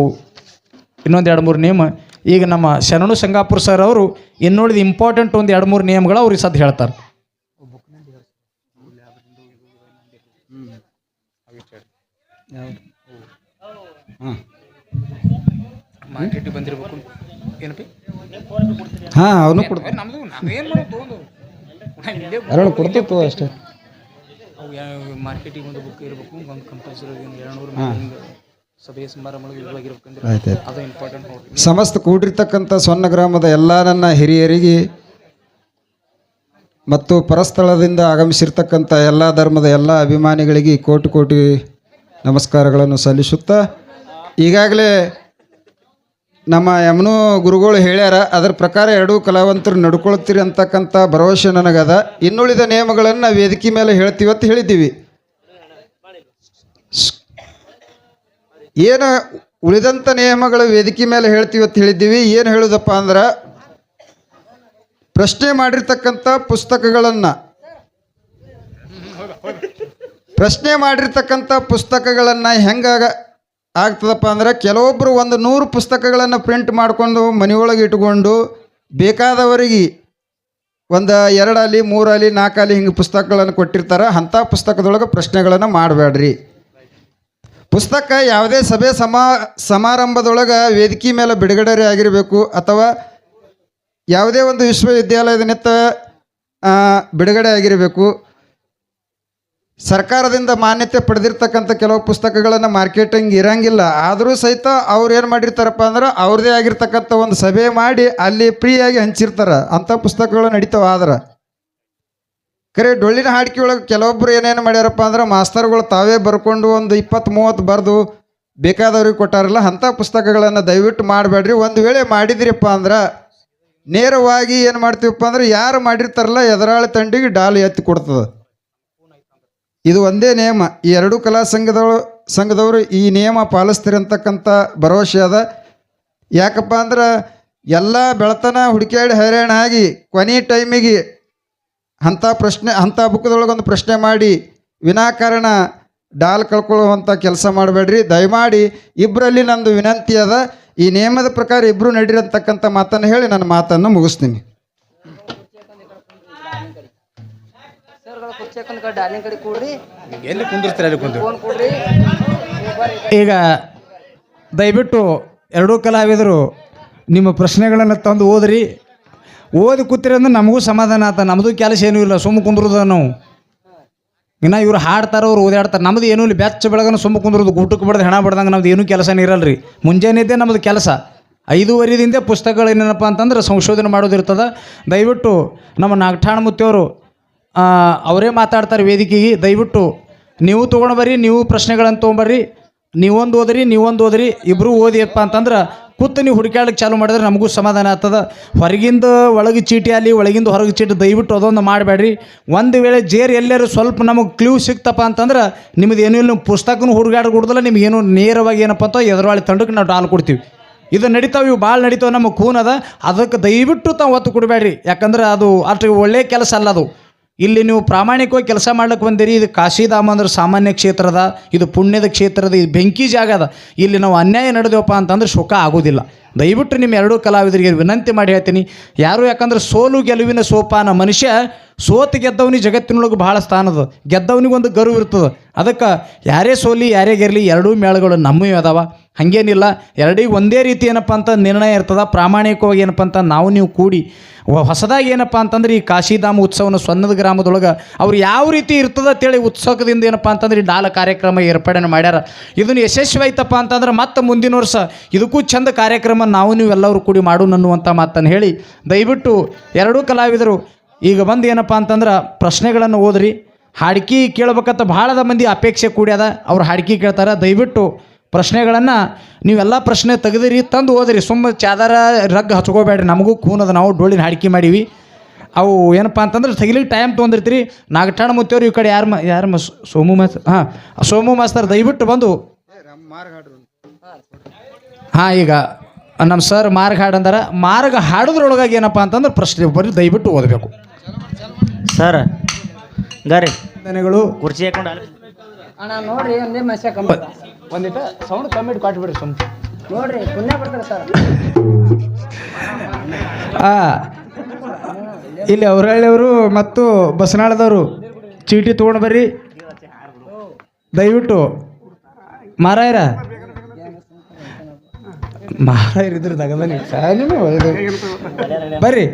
ಇನ್ನೊಂದು ಎರಡು ಮೂರು ನಿಯಮ ಈಗ ನಮ್ಮ ಶರಣು ಶಂಗಾಪುರ್ ಸರ್ ಅವರು ಇನ್ನುಳಿದ ಇಂಪಾರ್ಟೆಂಟ್ ಒಂದು ಎರಡು ಮೂರು ನಿಯಮಗಳು ಅವ್ರಿಗೆ ಸದ್ ಹೇಳ್ತಾರೆ. ಹಾಂ ಅವನು ಕೊಡ್ತಾರೆ ಕೊಡ್ತಿತ್ತು ಅಷ್ಟೇ. ಮಾರ್ಕೆಟಿಗೆ ಒಂದು ಬುಕ್ ಇರಬೇಕು ಒಂದು ಕಂಪಲ್ಸರಿ ಒಂದು ಎರಡು ನೂರು ಸಭೆ ಸಮಾರಂಭಗಳು ಇರಬೇಕಂದ್ರೆ ಆಯ್ತಾಯ್ತು ಅದು ಇಂಪಾರ್ಟೆಂಟ್ ನೋಡಿ ಸಮಸ್ತ ಕೂಡಿರ್ತಕ್ಕಂಥ ಸೊನ್ನ ಗ್ರಾಮದ ಎಲ್ಲ ನನ್ನ ಹಿರಿಯರಿಗೆ ಮತ್ತು ಪರಸ್ಥಳದಿಂದ ಆಗಮಿಸಿರ್ತಕ್ಕಂಥ ಎಲ್ಲ ಧರ್ಮದ ಎಲ್ಲ ಅಭಿಮಾನಿಗಳಿಗೆ ಕೋಟಿ ಕೋಟಿ ನಮಸ್ಕಾರಗಳನ್ನು ಸಲ್ಲಿಸುತ್ತಾ ಈಗಾಗಲೇ ನಮ್ಮ ಯಮನು ಗುರುಗಳು ಹೇಳ್ಯಾರ ಅದರ ಪ್ರಕಾರ ಎರಡೂ ಕಲಾವಂತರು ನಡ್ಕೊಳ್ತೀರಿ ಅಂತಕ್ಕಂಥ ಭರವಸೆ ನನಗದ. ಇನ್ನುಳಿದ ನಿಯಮಗಳನ್ನು ವೇದಿಕೆ ಮೇಲೆ ಹೇಳ್ತೀವತ್ತು ಹೇಳಿದ್ದೀವಿ. ಏನು ಉಳಿದಂಥ ನಿಯಮಗಳು ವೇದಿಕೆ ಮೇಲೆ ಹೇಳ್ತೀವಿ ಅಂತ ಹೇಳಿದ್ದೀವಿ. ಏನು ಹೇಳೋದಪ್ಪ ಅಂದ್ರೆ, ಪ್ರಶ್ನೆ ಮಾಡಿರ್ತಕ್ಕಂಥ ಪುಸ್ತಕಗಳನ್ನು, ಪ್ರಶ್ನೆ ಮಾಡಿರ್ತಕ್ಕಂಥ ಪುಸ್ತಕಗಳನ್ನು ಹೆಂಗಾಗ ಆಗ್ತದಪ್ಪ ಅಂದ್ರೆ ಕೆಲವೊಬ್ಬರು ಒಂದು ನೂರು ಪುಸ್ತಕಗಳನ್ನು ಪ್ರಿಂಟ್ ಮಾಡಿಕೊಂಡು ಮನೆಯೊಳಗೆ ಇಟ್ಕೊಂಡು ಬೇಕಾದವರಿಗೆ ಒಂದು ಎರಡಲ್ಲಿ, ಮೂರಲ್ಲಿ, ನಾಲ್ಕಲ್ಲಿ ಹಿಂಗೆ ಪುಸ್ತಕಗಳನ್ನು ಕೊಟ್ಟಿರ್ತಾರೆ, ಅಂಥ ಪುಸ್ತಕದೊಳಗೆ ಪ್ರಶ್ನೆಗಳನ್ನು ಮಾಡಬೇಡ್ರಿ ಪುಸ್ತಕ ಯಾವುದೇ ಸಭೆ ಸಮಾ, ಸಮಾರಂಭದೊಳಗೆ ವೇದಿಕೆ ಮೇಲೆ ಬಿಡುಗಡೆ ಆಗಿರಬೇಕು ಅಥವಾ ಯಾವುದೇ ಒಂದು ವಿಶ್ವವಿದ್ಯಾಲಯದ ನಿತ್ತ ಬಿಡುಗಡೆ ಆಗಿರಬೇಕು. ಸರ್ಕಾರದಿಂದ ಮಾನ್ಯತೆ ಪಡೆದಿರ್ತಕ್ಕಂಥ ಕೆಲವು ಪುಸ್ತಕಗಳನ್ನು ಮಾರ್ಕೆಟಿಂಗ್ ಇರಂಗಿಲ್ಲ. ಆದರೂ ಸಹಿತ ಅವ್ರು ಏನು ಮಾಡಿರ್ತಾರಪ್ಪ ಅಂದ್ರೆ ಅವ್ರದೇ ಆಗಿರ್ತಕ್ಕಂಥ ಒಂದು ಸಭೆ ಮಾಡಿ ಅಲ್ಲಿ ಫ್ರೀಯಾಗಿ ಹಂಚಿರ್ತಾರೆ. ಅಂಥ ಪುಸ್ತಕಗಳು ನಡೀತಾವ ಆದ್ರೆ. ಕರೆ ಡೊಳ್ಳಿನ ಹಾಡಿಕೆ ಒಳಗೆ ಕೆಲವೊಬ್ರು ಏನೇನು ಮಾಡ್ಯಾರಪ್ಪ ಅಂದ್ರೆ ಮಾಸ್ತರ್ಗಳು ತಾವೇ ಬರ್ಕೊಂಡು ಒಂದು ಇಪ್ಪತ್ತು ಮೂವತ್ತು ಬರೆದು ಬೇಕಾದವ್ರಿಗೆ ಕೊಟ್ಟಾರಲ್ಲ, ಅಂಥ ಪುಸ್ತಕಗಳನ್ನು ದಯವಿಟ್ಟು ಮಾಡಬೇಡ್ರಿ. ಒಂದು ವೇಳೆ ಮಾಡಿದ್ರಿಪ್ಪ ಅಂದ್ರೆ ನೇರವಾಗಿ ಏನು ಮಾಡ್ತೀವಪ್ಪ ಅಂದ್ರೆ ಯಾರು ಮಾಡಿರ್ತಾರಲ್ಲ ಎದುರಾಳಿ ತಂಡಿಗೆ ಡಾಲ್ ಎತ್ತಿ ಕೊಡ್ತದೆ. ಇದು ಒಂದೇ ನಿಯಮ. ಈ ಎರಡೂ ಕಲಾ ಸಂಘದವರು ಸಂಘದವರು ಈ ನಿಯಮ ಪಾಲಿಸ್ತಿರಂತಕ್ಕಂಥ ಭರವಸೆ ಅದ. ಯಾಕಪ್ಪ ಅಂದ್ರೆ ಎಲ್ಲ ಬೆಳತನ ಹುಡುಕ್ಯಾಡಿ ಹೈರಾಣ ಆಗಿ ಕೊನೆ ಟೈಮಿಗೆ ಅಂಥ ಪ್ರಶ್ನೆ ಅಂಥ ಬುಕ್ದೊಳಗೊಂದು ಪ್ರಶ್ನೆ ಮಾಡಿ ವಿನಾಕಾರಣ ಡಾಲ್ ಕಳ್ಕೊಳ್ಳುವಂಥ ಕೆಲಸ ಮಾಡಬೇಡ್ರಿ. ದಯಮಾಡಿ ಇಬ್ಬರಲ್ಲಿ ನಂದು ವಿನಂತಿ ಅದ. ಈ ನಿಯಮದ ಪ್ರಕಾರ ಇಬ್ಬರು ನಡೀರಂತಕ್ಕಂಥ ಮಾತನ್ನು ಹೇಳಿ ನನ್ನ ಮಾತನ್ನು ಮುಗಿಸ್ತೀನಿ. ಸರ್ಗಳು ಕುರ್ಚಕ್ಕಂದ್ ಡಾಲಿಂಗ್ ಕಡೆ ಕೂಡ್ರಿ ಎಲ್ಲಿ ಕುಂದಿರ್ತಾರೆ ಅಲ್ಲಿ ಕುಂದ್ರು? ಈಗ ದಯವಿಟ್ಟು ಎರಡೂ ಕಲಾವಿದರು ನಿಮ್ಮ ಪ್ರಶ್ನೆಗಳನ್ನು ತಂದು ಓದ್ರಿ. ಓದಿ ಕೂತಿರಿ ಅಂದ್ರೆ ನಮಗೂ ಸಮಾಧಾನ ಆತ. ನಮ್ಮದು ಕೆಲಸ ಏನೂ ಇಲ್ಲ, ಸುಮ್ಮ ಕುಂದ್ರದ ನಾವು. ಇನ್ನು ಇವ್ರು ಹಾಡ್ತಾರೆ, ಅವ್ರು ಓದಾಡ್ತಾರೆ. ನಮ್ದು ಏನೂ ಇಲ್ಲ, ಬೆಚ್ಚ ಬೆಳಗನ ಸುಮ್ಮ ಕುಂದ್ರದು. ಊಟಕ್ಕೆ ಬಿಡದೆ ಹೆಣ ಬಿಡ್ದಂಗೆ ನಮ್ದು ಏನೂ ಕೆಲಸನೇ ಇರಲ್ಲ ರೀ ಮುಂಜಾನೆದ್ದೇ ನಮ್ದು ಕೆಲಸ. ಐದೂವರೆದಿಂದ ಪುಸ್ತಕಗಳು ಏನೇನಪ್ಪ ಅಂತಂದ್ರೆ ಸಂಶೋಧನೆ ಮಾಡೋದಿರ್ತದೆ ದಯವಿಟ್ಟು ನಮ್ಮ ನಾಗಠಾಣ ಮುತ್ತಿಯವರು ಅವರೇ ಮಾತಾಡ್ತಾರೆ ವೇದಿಕೆಗೆ. ದಯವಿಟ್ಟು ನೀವು ತೊಗೊಂಡು ಬರ್ರಿ, ನೀವು ಪ್ರಶ್ನೆಗಳನ್ನು ತೊಗೊಂಬರ್ರಿ ನೀವೊಂದು ಓದ್ರಿ ನೀವೊಂದು ಓದ್ರಿ. ಇಬ್ಬರು ಓದಿಯಪ್ಪ ಅಂತಂದ್ರೆ ಕೂತು ನೀವು ಹುಡುಕಾಡಕ್ಕೆ ಚಾಲು ಮಾಡಿದ್ರೆ ನಮಗೂ ಸಮಾಧಾನ ಆಗ್ತದೆ. ಹೊರಗಿಂದ ಒಳಗೆ ಚೀಟಿ ಅಲ್ಲಿ ಒಳಗಿಂದ ಹೊರಗೆ ಚೀಟಿ, ದಯವಿಟ್ಟು ಅದೊಂದು ಮಾಡಬೇಡ್ರಿ. ಒಂದು ವೇಳೆ ಜೇರ್ ಎಲ್ಲರೂ ಸ್ವಲ್ಪ ನಮಗೆ ಕ್ಲೂ ಸಿಕ್ತಪ್ಪ ಅಂತಂದ್ರೆ ನಿಮ್ದು ಏನೂ ಇಲ್ಲ, ಪುಸ್ತಕನೂ ಹುಡುಗಾಡ ಕೊಡ್ದಲ್ಲ, ನಿಮ್ಗೆ ಏನೋ ನೇರವಾಗಿ ಏನಪ್ಪ ಅಂತ ಎದುರಾಳಿ ತಂಡಕ್ಕೆ ನಾವು ಡಾಲ್ ಕೊಡ್ತೀವಿ. ಇದು ನಡೀತಾವೆ, ಇವು ಭಾಳ ನಡೀತಾವೆ, ನಮ್ಮ ಖೂನ್ ಅದ. ಅದಕ್ಕೆ ದಯವಿಟ್ಟು ತಾವು ಒತ್ತು ಕೊಡಬೇಡ್ರಿ. ಯಾಕಂದ್ರೆ ಅದು ಅಷ್ಟು ಒಳ್ಳೆಯ ಕೆಲಸ ಅಲ್ಲ ಅದು. ಇಲ್ಲಿ ನೀವು ಪ್ರಾಮಾಣಿಕವಾಗಿ ಕೆಲಸ ಮಾಡ್ಲಿಕ್ಕೆ ಬಂದಿರಿ. ಇದು ಕಾಶಿಧಾಮ ಅಂದ್ರೆ ಸಾಮಾನ್ಯ ಕ್ಷೇತ್ರದ ಇದು ಪುಣ್ಯದ ಕ್ಷೇತ್ರದ ಇದು ಬೆಂಕಿ ಜಾಗ ಅದ. ಇಲ್ಲಿ ನಾವು ಅನ್ಯಾಯ ನಡೆದೇವಪ್ಪ ಅಂತಂದ್ರೆ ಶೋಕ ಆಗೋದಿಲ್ಲ. ದಯವಿಟ್ಟು ನಿಮ್ಮ ಎರಡೂ ಕಲಾವಿದರಿಗೆ ವಿನಂತಿ ಮಾಡಿ ಹೇಳ್ತೀನಿ. ಯಾರು ಯಾಕಂದ್ರೆ ಸೋಲು ಗೆಲುವಿನ ಸೋಪಾನ ಮನುಷ್ಯ ಸೋತು ಗೆದ್ದವನಿಗೆ ಜಗತ್ತಿನೊಳಗೆ ಭಾಳ ಸ್ಥಾನದ ಗೆದ್ದವನಿಗೊಂದು ಗರ್ವ ಇರ್ತದೆ. ಅದಕ್ಕೆ ಯಾರೇ ಸೋಲಿ, ಯಾರೇ ಗೆರಲಿ, ಎರಡೂ ಮೇಳಗಳು ನಮ್ಮ ಅದಾವ. ಹಾಗೇನಿಲ್ಲ ಎರಡಿಗೆ ಒಂದೇ ರೀತಿ ಏನಪ್ಪ ಅಂತ ನಿರ್ಣಯ ಇರ್ತದೆ, ಪ್ರಾಮಾಣಿಕವಾಗಿ ಏನಪ್ಪ ಅಂತ ನಾವು ನೀವು ಕೂಡಿ ಹೊಸದಾಗಿ ಏನಪ್ಪ ಅಂತಂದ್ರೆ ಈ ಕಾಶಿಧಾಮ ಉತ್ಸವನ ಸೊನ್ನದ ಗ್ರಾಮದೊಳಗೆ ಅವ್ರು ಯಾವ ರೀತಿ ಇರ್ತದ ಅಂತೇಳಿ ಉತ್ಸವದಿಂದ ಏನಪ್ಪ ಅಂತಂದ್ರೆ ಈ ಡಾಲ ಕಾರ್ಯಕ್ರಮ ಏರ್ಪಾಡನ್ನು ಮಾಡ್ಯಾರ. ಇದನ್ನು ಯಶಸ್ವಿ ಆಯ್ತಪ್ಪ ಅಂತಂದ್ರೆ ಮತ್ತೆ ಮುಂದಿನ ವರ್ಷ ಇದಕ್ಕೂ ಚಂದ ಕಾರ್ಯಕ್ರಮ ನಾವು ನೀವು ಎಲ್ಲರೂ ಕೂಡಿ ಮಾಡೋಣ ಅನ್ನುವಂಥ ಮಾತನ್ನು ಹೇಳಿ, ದಯವಿಟ್ಟು ಎರಡೂ ಕಲಾವಿದರು ಈಗ ಬಂದು ಏನಪ್ಪ ಅಂತಂದ್ರೆ ಪ್ರಶ್ನೆಗಳನ್ನು ಓದ್ರಿ. ಹಾಡ್ಕಿ ಕೇಳ್ಬೇಕಂತ ಭಾಳದ ಮಂದಿ ಅಪೇಕ್ಷೆ ಕೂಡ್ಯದ, ಅವ್ರು ಹಾಡ್ಕಿ ಕೇಳ್ತಾರೆ. ದಯವಿಟ್ಟು ಪ್ರಶ್ನೆಗಳನ್ನು ನೀವೆಲ್ಲ ಪ್ರಶ್ನೆ ತೆಗೆದಿರಿ ತಂದು ಓದಿರಿ. ಸುಮ್ಮ ಚಾದರ ರಗ್ ಹಚ್ಕೋಬೇಡ್ರಿ. ನಮಗೂ ಕೂನದ ನಾವು ಡೋಳಿನ ಹಾಡಿಕೆ ಮಾಡೀವಿ. ಅವು ಏನಪ್ಪ ಅಂತಂದ್ರೆ ತೆಗಿಲಿಕ್ಕೆ ಟೈಮ್ ತೊಗೊಂಡಿರ್ತೀರಿ. ನಾಗಠಾಣ ಮುತ್ತೇವ್ರು ಈ ಕಡೆ ಯಾರು ಮ ಯಾರು ಮ ಸೋಮು ಮಾಸ್ ಹಾಂ ಸೋಮು ಮಾಸ್ತರ್ ದಯವಿಟ್ಟು ಬಂದು. ಹಾಂ ಈಗ ನಮ್ಮ ಸರ್ ಮಾರ್ಗ ಹಾಡು ಅಂದಾರ. ಮಾರ್ಗ ಹಾಡೋದ್ರೊಳಗಾಗಿ ಏನಪ್ಪ ಅಂತಂದ್ರೆ ಪ್ರಶ್ನೆ ಬರೀ ದಯವಿಟ್ಟು ಓದಬೇಕು. ಸರ್ ಗಾರಿ. ಧನ್ಯಗಳು. ಕುರ್ಚಿ ಹಾಕೊಂಡು ಅಣ್ಣ ನೋಡ್ರಿ ಒಂದೇ ಮಸ್ಯಾಕ ಒಂದಿಟ ಸೌಂಡ್ ಕಮ್ಮಿ ಕೊಟ್ಬಿಡ್ರಿ ಸುಮ್. ನೋಡ್ರಿ ಪುಣ್ಯ ಬರ್ತಾರೆ ಸರ್. ಆ ಇಲ್ಲಿ ಅವರಳ್ಳಿಯವರು ಮತ್ತು ಬಸನಾಳದವರು ಚೀಟಿ ತೊಗೊಂಡು ಬರ್ರಿ. ದಯವಿಟ್ಟು. ಮಾರಾಯರ. ಮಾರಾಯರ ಇದ್ರ ತಗದನಿ. ಬರ್ರಿ.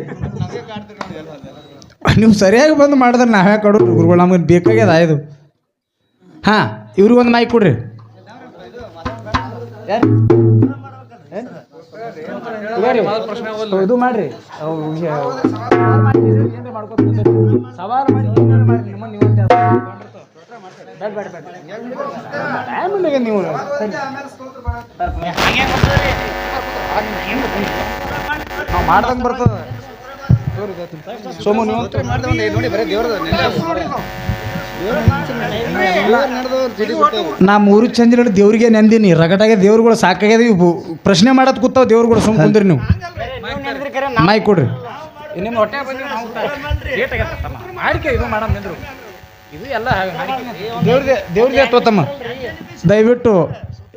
ನೀವು ಸರಿಯಾಗಿ ಬಂದು ಮಾಡಿದ್ರೆ ನಾವೇ ಕೊಡೋರು ಗುರುಗಳು ನಮಗೆ ಬೇಕಾಗ್ಯದ ಇದು ಹಾಂ ಇವ್ರಿಗೊಂದು ಮೈಕ್ ಕೊಡ್ರಿ. ಇದು ಮಾಡ್ರಿ. ಸವಾಲು ಮಾಡಿ ಏನಾರು ಮಾಡಿ ನಿಮ್ಮನ್ನ ನೀವು ಅಂತ ಬೇಡ ಬೇಡ ಬೇಡ. ಟೈಮಿಗೆ ನೀವು. ನಾವು ಮಾಡ್ದಂಗೆ ಬರ್ತದೆ. ಸೋಮು ನೀವು? ನಾ ಮೂರು ಚಂದಿನ ದೇವ್ರಿಗೆ ನೆಂದಿನಿ. ರಗಟಾಗೆ ದೇವ್ರುಗಳು ಸಾಕಾಗ್ಯದ ಇವು. ಪ್ರಶ್ನೆ ಮಾಡೋದ್ ಕೂತಾವ ದೇವ್ರುಗಳು. ಸುಮ್ ಕುಂದ್ರಿ ನೀವು. ಮೈ ಕೊಡ್ರಿ. ನಿಮ್ಮ ದೇವ್ರಿಗೆ ದೇವ್ರಿಗೆ ತೋತಮ್ಮ ದಯವಿಟ್ಟು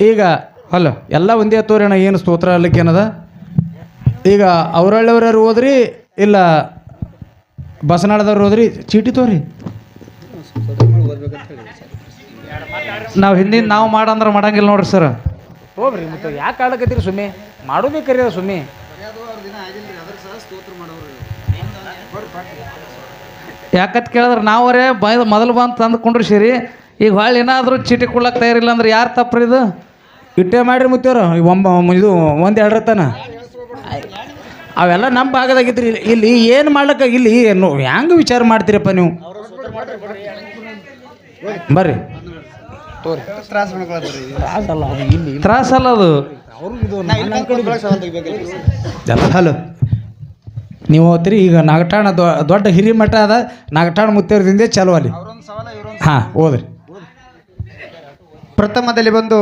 ಈಗ ಅಲ್ಲ ಎಲ್ಲ ಒಂದೇ ತೋರಣ ಏನು ಸ್ತೋತ್ರ ಅಲ್ಲಕ್ಕೆ ಏನದ? ಈಗ ಅವರಳ್ಳವ್ರು ಹೋದ್ರಿ ಇಲ್ಲ ಬಸನಾಳದವ್ರು ಹೋದ್ರಿ? ಚೀಟಿ ತೋರಿ. ನಾವು ಹಿಂದಿನ ನಾವು ಮಾಡಂದ್ರೆ ಮಾಡಂಗಿಲ್ಲ ನೋಡ್ರಿ ಸರ್. ಹೋಗ್ರಿ ಮತ್ತೆ ಯಾಕೆ ಆಡಕತ್ತೀರಿ ಸುಮ್ಮನೆ? ಮಾಡೋದೇ ಕರೀರ ಸುಮ್ಮನೆ. ಯಾಕತ್ ಕೇಳಿದ್ರೆ ನಾವರೇ ಬೈದು ಮೊದಲು ಬಂದು ತಂದು ಸಿರಿ ಈಗ ಹೊಳ್ಳಿ ಏನಾದರೂ ಚೀಟಿ ಕೊಡ್ಲಕ್ಕೆ ತಯಾರಿಲ್ಲ ಅಂದ್ರೆ ಯಾರು ತಪ್ಪ್ರಿ ಇದು? ಇಟ್ಟೆ ಮಾಡಿರಿ ಮುತ್ತೇವ್ರ ಒಂಬ ಇದು ಒಂದು ಎರಡರ ತನ. ಅವೆಲ್ಲ ನಮ್ಮ ಭಾಗದಾಗಿದ್ರಿ ಇಲ್ಲಿ- ಇಲ್ಲಿ ಏನು ಮಾಡ್ಲಕ್ಕ ಇಲ್ಲಿ ಏನು ಹೆಂಗೆ ವಿಚಾರ ಮಾಡ್ತೀರಪ್ಪ ನೀವು? ಬರ್ರಿ. ತ್ರಾಸಲ್ಲ ಅದು ಇಲ್ಲಿ. ತ್ರಾಸಲ್ಲ ಅದು. ಹಲೋ ನೀವು ಹೋಗ್ತೀರಿ ಈಗ ನಾಗಠಾಣ ದೊಡ್ಡ ದೊಡ್ಡ ಹಿರಿಮಠ ಅದ ನಾಗಠಾಣ ಮುತ್ತೇರದಿಂದ ಚಲೋ ಅಲ್ಲಿ. ಹಾಂ ಹೋದ್ರಿ. ಪ್ರಥಮದಲ್ಲಿ ಬಂದು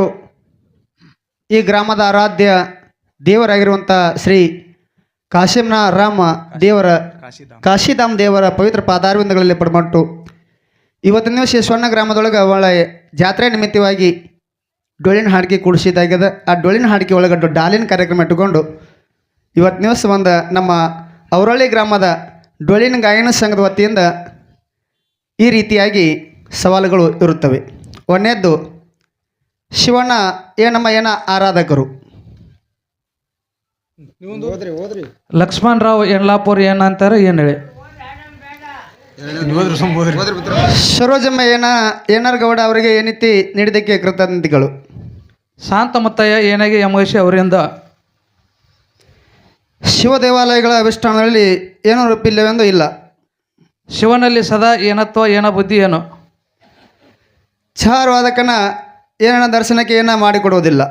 ಈ ಗ್ರಾಮದ ಆರಾಧ್ಯ ದೇವರಾಗಿರುವಂಥ ಶ್ರೀ ಕಾಶಿಮ್ನ ರಾಮ ದೇವರ ಕಾಶಿಧಾಮ್. ದೇವರ ಪವಿತ್ರ ಪಾದಾರ್ವಿಂದಗಳಲ್ಲಿ ಪಡ್ಮಟ್ಟು. ಇವತ್ತಿನ ದಿವಸ ಸ್ವರ್ಣ ಗ್ರಾಮದೊಳಗೆ ಒಳ್ಳೆ ಜಾತ್ರೆ ನಿಮಿತ್ತವಾಗಿ ಡೊಳ್ಳಿನ ಹಾಡಿಕೆ ಕೂಡಿಸಿದಾಗ್ಯದ ಆ ಡೊಳ್ಳಿನ ಹಾಡಿಕೆ ಒಳಗೆ ದೊಡ್ಡ ಡಾಲಿನ ಕಾರ್ಯಕ್ರಮ ಇಟ್ಟುಕೊಂಡು ಇವತ್ತು ದಿವಸ ಒಂದು ನಮ್ಮ ಅವರಳ್ಳಿ ಗ್ರಾಮದ ಡೊಳ್ಳಿನ ಗಾಯನ ಸಂಘದ ವತಿಯಿಂದ ಈ ರೀತಿಯಾಗಿ ಸವಾಲುಗಳು ಇರುತ್ತವೆ. ಒಂದನೇದ್ದು, ಶಿವಣ್ಣ ಏನಮ್ಮ ಏನ ಆರಾಧಕರು. ಲಕ್ಷ್ಮಣರಾವ್ ರಾವ್ ಯಣ್ಲಾಪುರ್ ಏನಂತಾರೆ ಏನು ಹೇಳಿ? ಸರೋಜಮ್ಮ ಏನ ಏನಾರ್ ಗೌಡ ಅವರಿಗೆ ಏನಿತಿ ನೀಡಿದ್ದಕ್ಕೆ ಕೃತಜ್ಞತೆಗಳು? ಶಾಂತ ಮತ್ತಯ್ಯ ಏನಾಗಿ ಯಮಗೇಶಿ ಅವರಿಂದ? ಶಿವ ದೇವಾಲಯಗಳ ಅವಿಷ್ಠಾನದಲ್ಲಿ ಏನೋ ರೂಪಿಲ್ಲವೆಂದು ಇಲ್ಲ. ಶಿವನಲ್ಲಿ ಸದಾ ಏನತ್ವ ಏನ ಬುದ್ಧಿ ಏನು? ಚಾರುವಾದಕನ ಏನ ದರ್ಶನಕ್ಕೆ ಏನ ಮಾಡಿಕೊಡುವುದಿಲ್ಲ.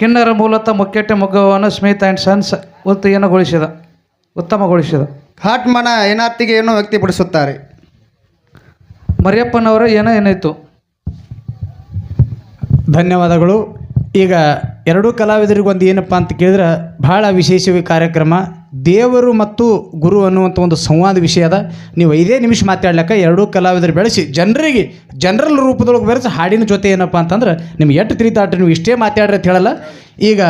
ಕಿನ್ನರ ಮೂಲತಃ ಮುಖ್ಯಟ್ಟೆ ಮೊಗ್ಗವನ್ನು ಸ್ಮಿತ್ ಆ್ಯಂಡ್ ಸನ್ಸ್ ಉತ್ತೀರ್ಣಗೊಳಿಸಿದ ಉತ್ತಮಗೊಳಿಸಿದ. ಹಾಟ್ಮನ ಏನಾರ್ತಿಗೆ ಏನೋ ವ್ಯಕ್ತಪಡಿಸುತ್ತಾರೆ. ಮರಿಯಪ್ಪನವರ ಏನೋ ಏನಾಯಿತು? ಧನ್ಯವಾದಗಳು. ಈಗ ಎರಡೂ ಕಲಾವಿದರಿಗೆ ಒಂದು ಏನಪ್ಪ ಅಂತ ಕೇಳಿದ್ರೆ ಭಾಳ ವಿಶೇಷವೇ ಕಾರ್ಯಕ್ರಮ. ದೇವರು ಮತ್ತು ಗುರು ಅನ್ನುವಂಥ ಒಂದು ಸಂವಾದ ವಿಷಯ ಅದ. ನೀವು ಐದೇ ನಿಮಿಷ ಮಾತಾಡ್ಲಿಕ್ಕೆ ಎರಡೂ ಕಲಾವಿದರು ಬೆಳೆಸಿ ಜನರಿಗೆ ಜನರಲ್ ರೂಪದೊಳಗೆ ಬೆರೆಸಿ ಹಾಡಿನ ಜೊತೆ ಏನಪ್ಪ ಅಂತಂದ್ರೆ ನಿಮ್ಗೆ ಎಷ್ಟು ತಿಳಿತಾಟ್ರಿ ನೀವು ಇಷ್ಟೇ ಮಾತಾಡ್ರಿ ಅಂತ ಹೇಳಲ್ಲ. ಈಗ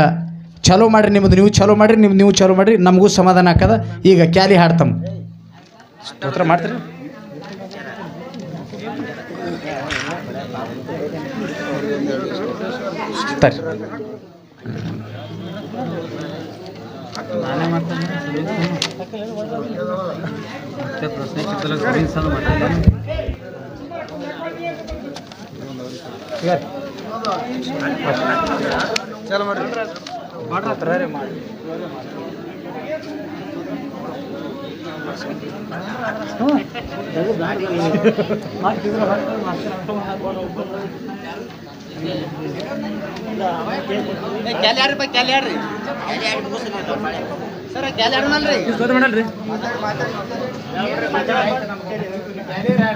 ಚಲೋ ಮಾಡಿರಿ ನಿಮ್ಮದು ನೀವು ಚಲೋ ಮಾಡಿರಿ, ನಿಮ್ದು ನೀವು ಚಲೋ ಮಾಡಿರಿ, ನಮಗೂ ಸಮಾಧಾನ ಹಾಕದ ಈಗ ಕ್ಯಾಲಿ ಹಾಡ್ತಮ್ಮ ಸ್ತೋತ್ರ ಮಾಡ್ತೀರಿ? ಪ್ರಶ್ನೆ ಸರ್ ಕ್ಯಾಲ್ಯಾರ್ರಿ ಸರ್ ಕ್ಯಾಲ್ಯಾರ್ನಲ್ರಿ ಮಾತಾಡ್ರಿ